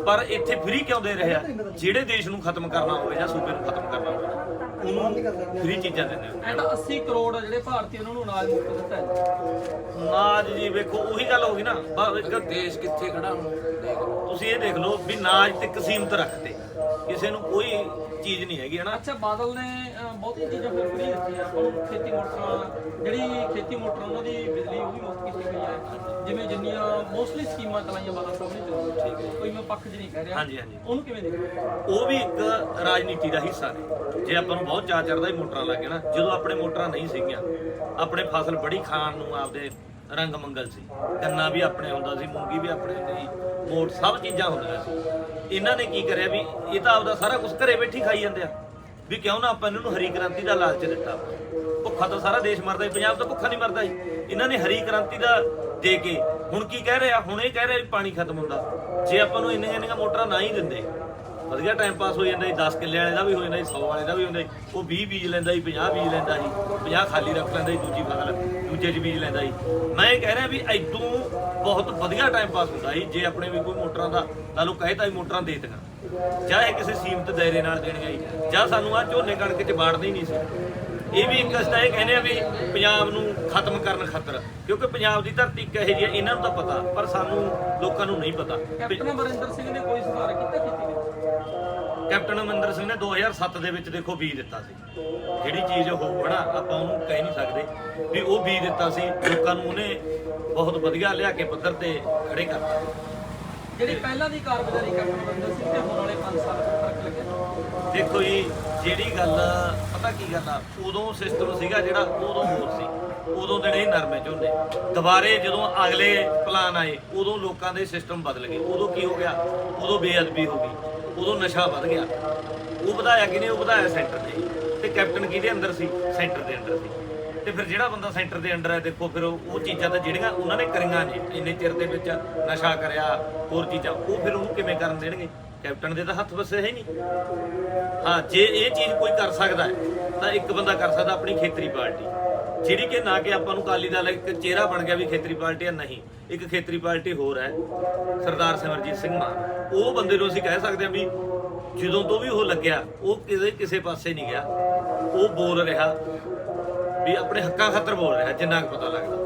ਪਰ ਇੱਥੇ ਫ੍ਰੀ ਕਿਉਂ ਦੇ ਰਹੇ? ਆ ਜਿਹੜੇ ਦੇਸ਼ ਨੂੰ ਖਤਮ ਕਰਨਾ ਹੋਵੇ ਜਾਂ ਸੂਬੇ ਨੂੰ ਖਤਮ ਕਰਨਾ ਹੋਵੇ। ਉਹਨੂੰ ਫ੍ਰੀ ਚੀਜ਼ਾਂ ਦਿੰਦੇ ਹੋ ਐਂਡ 80 ਕਰੋੜ ਜਿਹੜੇ ਭਾਰਤੀ ਉਹਨਾਂ ਨੂੰ ਅਨਾਜ ਦਿੱਤਾ ਹੈ ਨਾਜ ਜੀ ਵੇਖੋ ਉਹੀ ਗੱਲ ਹੋ ਗਈ ਨਾ। ਇੱਕ ਦੇਸ਼ ਕਿੱਥੇ ਖੜਾ ਹੁਣ ਦੇਖ ਲਓ। ਤੁਸੀਂ ਇਹ ਦੇਖ ਲਓ ਵੀ ਨਾਜ ਤੇ ਕਸੀਮਤ ਰੱਖਤੇ ਕਿਸੇ ਨੂੰ ਕੋਈ ਚੀਜ਼ ਨਹੀਂ ਹੈਗੀ ਹਨਾ? ਅੱਛਾ ਬਾਦਲ ਨੇ ਬਹੁਤੀਆਂ ਚੀਜ਼ਾਂ ਫਿਰ ਫ੍ਰੀ ਦਿੱਤੀਆਂ ਆਪਾਂ ਨੂੰ ਖੇਤੀ ਮੋਟਰਾਂ ਜਿਹੜੀ ਖੇਤੀ ਮੋਟਰ ਉਹਨਾਂ ਦੀ ਬਿਜਲੀ ਉਹ ਵੀ ਮੁਫਤ ਕੀਤੀ ਹੋਈ ਹੈ। ਜਿਵੇਂ ਜਿੰਨੀਆਂ ਮੋਸਟਲੀ ਸਕੀਮਾਂ ਚਲਾਈਆਂ ਬਾਦਲ ਸਾਹਿਬ ਨੇ ਚਲਾਈਆਂ ਠੀਕ ਹੈ ਕੋਈ ਮੈਂ ਪੱਖ 'ਚ ਨਹੀਂ ਕਹਿ ਰਿਹਾ। ਹਾਂਜੀ, ਹਾਂਜੀ। ਉਹਨੂੰ ਕਿਵੇਂ ਦੇਖਦੇ ਉਹ ਵੀ ਇੱਕ ਰਾਜਨੀਤੀ ਦਾ ਹਿੱਸਾ ਨੇ। ਜੇ ਆਪਾਂ ਨੂੰ ਬਹੁਤ ਚਾਅ ਚੜਦਾ ਹੀ ਮੋਟਰਾਂ ਲੱਗ ਨਾ ਜਦੋਂ ਆਪਣੇ ਮੋਟਰਾਂ ਨਹੀਂ ਸੀਗੀਆਂ ਆਪਣੇ ਫਸਲ ਬੜੀ ਖਾਣ ਨੂੰ ਆਪਦੇ ਰੰਗ ਮੰਗਲ ਸੀ। ਗੰਨਾ ਵੀ ਆਪਣੇ ਹੁੰਦਾ ਸੀ ਮੂੰਗੀ ਵੀ ਆਪਣੇ ਹੁੰਦੀ ਸੀ ਮੋਟ ਸਭ ਚੀਜ਼ਾਂ ਹੁੰਦੀਆਂ ਸੀ। ਇਹਨਾਂ ਨੇ ਕੀ ਕਰਿਆ ਵੀ ਇਹ ਤਾਂ ਆਪਦਾ ਸਾਰਾ ਕੁਝ ਘਰੇ ਬੈਠੀ ਖਾਈ ਜਾਂਦੇ ਆ। ਵੀ ਕਿਉਂ ਨਾ ਆਪਾਂ ਇਹਨਾਂ ਨੂੰ ਹਰੀ ਕ੍ਰਾਂਤੀ ਦਾ ਲਾਲਚ ਦਿੱਤਾ ਭੁੱਖਾ ਤਾਂ ਸਾਰਾ ਦੇਸ਼ ਮਰਦਾ ਹੀ ਪੰਜਾਬ ਤਾਂ ਭੁੱਖਾ ਨਹੀਂ ਮਰਦਾ ਹੀ ਇਹਨਾਂ ਨੇ ਹਰੀ ਕ੍ਰਾਂਤੀ ਦਾ ਦੇ ਕੇ ਹੁਣ ਕੀ ਕਹਿ ਰਿਹਾ ਹੁਣ ਇਹ ਕਹਿ ਰਿਹਾ ਵੀ ਪਾਣੀ ਖਤਮ ਹੁੰਦਾ। ਜੇ ਆਪਾਂ ਨੂੰ ਇੰਨੀਆਂ ਇੰਨੀਆਂ ਮੋਟਰਾਂ ਨਾ ਹੀ ਦਿੰਦੇ, ਵਧੀਆ ਟਾਈਮ ਪਾਸ ਹੋ ਜਾਂਦਾ ਜੀ 10 ਕਿੱਲੇ ਵਾਲੇ ਦਾ ਵੀ ਹੋ ਜਾਂਦਾ ਜੀ 100 ਵਾਲੇ ਦਾ ਵੀ ਹੁੰਦਾ ਸੀ ਉਹ 20 ਬੀਜ ਲੈਂਦਾ ਸੀ 50 ਬੀਜ ਲੈਂਦਾ ਸੀ 50 ਖਾਲੀ ਰੱਖ ਲੈਂਦਾ ਸੀ ਦੂਜੀ ਫਸਲ, ਦੂਜੇ 'ਚ ਬੀਜ ਲੈਂਦਾ ਸੀ ਮੈਂ ਇਹ ਕਹਿ ਰਿਹਾ ਵੀ ਐਦੋਂ ਬਹੁਤ ਵਧੀਆ ਟਾਈਮ ਪਾਸ ਹੁੰਦਾ ਸੀ ਜੇ ਆਪਣੇ ਵੀ ਕੋਈ ਮੋਟਰਾਂ ਦਾ, ਲਾ ਲਓ ਕਹੇ ਤਾਂ ਵੀ ਮੋਟਰਾਂ ਦੇ ਦਿੱਤੀਆਂ ਜਾਂ ਇਹ ਕਿਸੇ ਸੀਮਤ ਦਾਇਰੇ ਨਾਲ ਦੇਣੀਆਂ ਸੀ ਜਾਂ ਸਾਨੂੰ ਆ ਝੋਨੇ ਕਣਕ 'ਚ ਬਾੜਦੇ ਹੀ ਨਹੀਂ ਸੀ। ਇਹ ਵੀ ਇੱਕ ਅਸਤਾ ਇਹ ਕਹਿੰਦੇ ਆ ਵੀ ਪੰਜਾਬ ਨੂੰ ਖਤਮ ਕਰਨ ਖਾਤਰ ਕਿਉਂਕਿ ਪੰਜਾਬ ਦੀ ਧਰਤੀ ਇੱਕ ਇਹੋ ਜਿਹੀ ਹੈ ਇਹਨਾਂ ਨੂੰ ਤਾਂ ਪਤਾ ਪਰ ਸਾਨੂੰ ਲੋਕਾਂ ਨੂੰ ਨਹੀਂ ਪਤਾ। ਕੈਪਟਨ ਅਮਰਿੰਦਰ ਸਿੰਘ ਨੇ ਕੋਈ ਸੁਧਾਰ ਕੀਤਾ ਖੇਤੀ ਵਿੱਚ? ਕੈਪਟਨ ਅਮਰਿੰਦਰ ਸਿੰਘ ਨੇ 2007 ਦੇ ਵਿੱਚ ਦੇਖੋ ਬੀਜ ਦਿੱਤਾ ਸੀ। ਜਿਹੜੀ ਚੀਜ਼ ਨਾ ਆਪਾਂ ਉਹਨੂੰ ਕਹਿ ਨਹੀਂ ਸਕਦੇ ਵੀ ਉਹ ਬੀਜ ਦਿੱਤਾ ਸੀ ਲੋਕਾਂ ਨੂੰ ਉਹਨੇ ਬਹੁਤ ਵਧੀਆ ਲਿਆ ਕੇ ਪੱਧਰ ਤੇ ਖੜੇ ਕਰਤਾ। ਜਿਹੜੀ ਪਹਿਲਾਂ ਦੀ ਕਾਰਗੁਜ਼ਾਰੀ ਕੈਪਟਨ ਅਮਰਿੰਦਰ ਸਿੰਘ ਤੇ ਹੁਣ ਵਾਲੇ 5 ਸਾਲ ਫ਼ਰਕ ਲੱਗਿਆ। ਦੇਖੋ ਜੀ, ਜਿਹੜੀ ਗੱਲ, ਪਤਾ ਕੀ ਗੱਲ ਆ? ਉਦੋਂ ਸਿਸਟਮ ਸੀਗਾ ਜਿਹੜਾ, ਉਦੋਂ ਹੋਰ ਸੀ। ਉਦੋਂ ਦੇ ਨਹੀਂ ਨਰਮੇ ਝੋਨੇ। ਦੁਬਾਰੇ ਜਦੋਂ ਅਗਲੇ ਪਲਾਨ ਆਏ, ਉਦੋਂ ਲੋਕਾਂ ਦੇ ਸਿਸਟਮ ਬਦਲ ਗਏ। ਉਦੋਂ ਕੀ ਹੋ ਗਿਆ? ਉਦੋਂ ਬੇਅਦਬੀ ਹੋ ਗਈ। ਉਦੋਂ ਨਸ਼ਾ ਵੱਧ ਗਿਆ। ਉਹ ਵਧਾਇਆ ਕਿਨੇ ਉਹ ਵਧਾਇਆ ਸੈਂਟਰ ਨੇ। ਤੇ ਕੈਪਟਨ ਕਿਹਦੇ ਅੰਦਰ ਸੀ? ਸੈਂਟਰ ਦੇ ਅੰਦਰ ਸੀ। ਤੇ ਫਿਰ ਜਿਹੜਾ ਬੰਦਾ ਸੈਂਟਰ ਦੇ ਅੰਡਰ ਹੈ, ਦੇਖੋ ਫਿਰ ਉਹ ਚੀਜ਼ਾਂ ਤਾਂ ਜਿਹੜੀਆਂ ਉਹਨਾਂ ਨੇ ਕਰੀਆਂ ਨੇ, ਇੰਨੇ ਚਿਰ ਦੇ ਵਿੱਚ ਨਸ਼ਾ ਕਰਿਆ, ਹੋਰ ਚੀਜ਼ਾਂ, ਉਹ ਫਿਰ ਉਹਨੂੰ ਕਿਵੇਂ ਕਰਨ ਦੇਣਗੇ? ਕੈਪਟਨ ਦੇ ਤਾਂ ਹੱਥ ਵਸੇ ਹੈ ਹੀ ਨਹੀਂ। ਹਾਂ, ਜੇ ਇਹ ਚੀਜ਼ ਕੋਈ ਕਰ ਸਕਦਾ ਹੈ, ਤਾਂ ਇੱਕ ਬੰਦਾ ਕਰ ਸਕਦਾ ਆਪਣੀ ਖੇਤਰੀ ਪਾਰਟੀ। ਜਿਹੜੀ ਕਿ ਨਾ ਕਿ ਆਪਾਂ ਨੂੰ ਕਾਲੀ ਦਲ ਇੱਕ ਚਿਹਰਾ ਬਣ ਗਿਆ ਵੀ ਖੇਤਰੀ ਪਾਰਟੀ ਆ, ਨਹੀਂ। ਇੱਕ ਖੇਤਰੀ ਪਾਰਟੀ ਹੋਰ ਹੈ, ਸਰਦਾਰ ਸਿਮਰਜੀਤ ਸਿੰਘ ਮਾਨ। ਉਹ ਬੰਦੇ ਨੂੰ ਅਸੀਂ ਕਹਿ ਸਕਦੇ ਹਾਂ ਵੀ ਜਦੋਂ ਤੋਂ ਵੀ ਉਹ ਲੱਗਿਆ, ਉਹ ਕਿਸੇ ਕਿਸੇ ਪਾਸੇ ਨਹੀਂ ਗਿਆ। ਉਹ ਬੋਲ ਰਿਹਾ ਵੀ ਆਪਣੇ ਹੱਕਾਂ ਖਾਤਰ ਬੋਲ ਰਿਹਾ ਜਿੰਨਾ ਕੁ ਪਤਾ ਲੱਗਦਾ।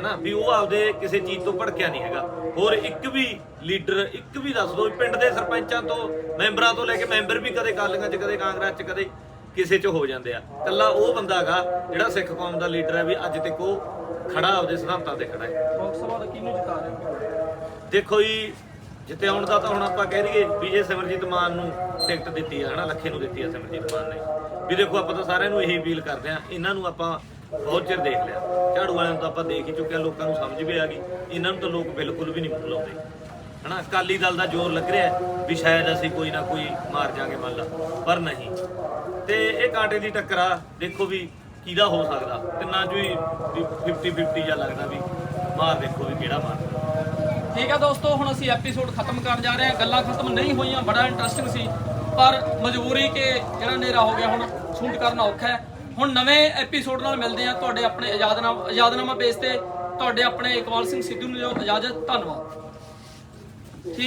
ਹਨਾ? ਵੀ ਉਹ ਆਪਦੇ ਕਿਸੇ ਚੀਜ਼ ਤੋਂ ਭੜਕਿਆ ਨਹੀਂ ਹੈਗਾ। ਹੋਰ ਇੱਕ ਵੀ ਲੀਡਰ ਇੱਕ ਵੀ ਦੱਸ ਵੀ ਪਿੰਡ ਦੇ ਸਰਪੰਚਾਂ ਤੋਂ ਮੈਂਬਰਾਂ ਤੋਂ ਲੈ ਕੇ ਮੈਂਬਰ ਵੀ ਕਦੇ ਕਾਲੀਆਂ 'ਚ ਕਦੇ ਕਾਂਗਰਸ 'ਚ ਕਦੇ ਕਿਸੇ 'ਚ ਹੋ ਜਾਂਦੇ ਆ। ਕੱਲਾ ਉਹ ਬੰਦਾ ਹੈਗਾ ਜਿਹੜਾ ਸਿੱਖ ਕੌਮ ਦਾ ਲੀਡਰ ਹੈ ਵੀ ਅੱਜ ਤੱਕ ਉਹ ਖੜਾ ਆਪਦੇ ਸਿਧਾਂਤਾਂ ਤੇ ਖੜਾ ਹੈ। ਲੋਕ ਸਭਾ ਦਾ ਕਿਹਨੂੰ ਜਿਤਾ ਰਹੇ ਦੇਖੋ ਜੀ ਜਿੱਤੇ ਆਉਣ ਦਾ ਤਾਂ ਹੁਣ ਆਪਾਂ ਕਹਿ ਦਈਏ ਵੀ ਜੇ ਸਿਮਰਜੀਤ ਮਾਨ ਨੂੰ ਟਿਕਟ ਦਿੱਤੀ ਆ ਹਨਾ? ਲੱਖੇ ਨੂੰ ਦਿੱਤੀ ਆ ਸਿਮਰਜੀਤ ਮਾਨ ਨੇ। ਵੀ ਦੇਖੋ ਆਪਾਂ ਤਾਂ ਸਾਰਿਆਂ ਨੂੰ ਇਹੀ ਅਪੀਲ ਕਰਦੇ ਆ ਇਹਨਾਂ ਨੂੰ ਆਪਾਂ ਬਹੁਤ ਚਿਰ ਦੇਖ ਲਿਆ। ਝਾੜੂ ਵਾਲਿਆਂ ਨੂੰ ਤਾਂ ਆਪਾਂ ਦੇਖ ਹੀ ਚੁੱਕਿਆ ਲੋਕਾਂ ਨੂੰ ਸਮਝ ਵੀ ਆ ਗਈ। ਇਹਨਾਂ ਨੂੰ ਤਾਂ ਲੋਕ ਬਿਲਕੁਲ ਵੀ ਨਹੀਂ ਮੂੰਹ ਲਾਉਂਦੇ। ਹਨਾ, ਅਕਾਲੀ ਦਲ ਦਾ ਜ਼ੋਰ ਲੱਗ ਰਿਹਾ ਵੀ ਸ਼ਾਇਦ ਅਸੀਂ ਕੋਈ ਨਾ ਕੋਈ ਮਾਰ ਜਾਾਂਗੇ ਮੰਨ ਲਾ, ਪਰ ਨਹੀਂ। ਤੇ ਇਹ ਕਾਂਟੇ ਦੀ ਟੱਕਰ ਆ, ਦੇਖੋ ਵੀ ਕਿਹਦਾ ਹੋ ਸਕਦਾ। ਤਿੰਨਾਂ ਚੋਂ ਹੀ 50 50 ਜਿਹਾ ਲੱਗਦਾ ਵੀ ਮਾਰ ਦੇਖੋ ਵੀ ਕਿਹੜਾ ਮਾਰ। ਠੀਕ ਹੈ ਦੋਸਤੋ, ਹੁਣ ਅਸੀਂ ਐਪੀਸੋਡ ਖਤਮ ਕਰਨ ਜਾ ਰਹੇ ਹਾਂ। ਗੱਲਾਂ ਖਤਮ ਨਹੀਂ ਹੋਈਆਂ, ਬੜਾ ਇੰਟਰਸਟਿੰਗ ਸੀ। ਪਰ ਮਜਬੂਰੀ ਕਿ ਜਿਹੜਾ ਹਨੇਰਾ ਹੋ ਗਿਆ, ਹੁਣ ਸ਼ੂਟ ਕਰਨਾ ਔਖਾ ਹੈ। ਹੁਣ ਨਵੇਂ ਐਪੀਸੋਡ ਨਾਲ ਮਿਲਦੇ ਹਾਂ। ਤੁਹਾਡੇ ਆਪਣੇ ਆਜ਼ਾਦਨਾਮਾ ਆਜ਼ਾਦਨਾਮਾ ਬੇਸ ਤੇ ਤੁਹਾਡੇ ਆਪਣੇ ਇਕਬਾਲ ਸਿੰਘ ਸਿੱਧੂ ਨੂੰ ਜੋ ਇਜਾਜ਼ਤ, ਧੰਨਵਾਦ। ਠੀਕ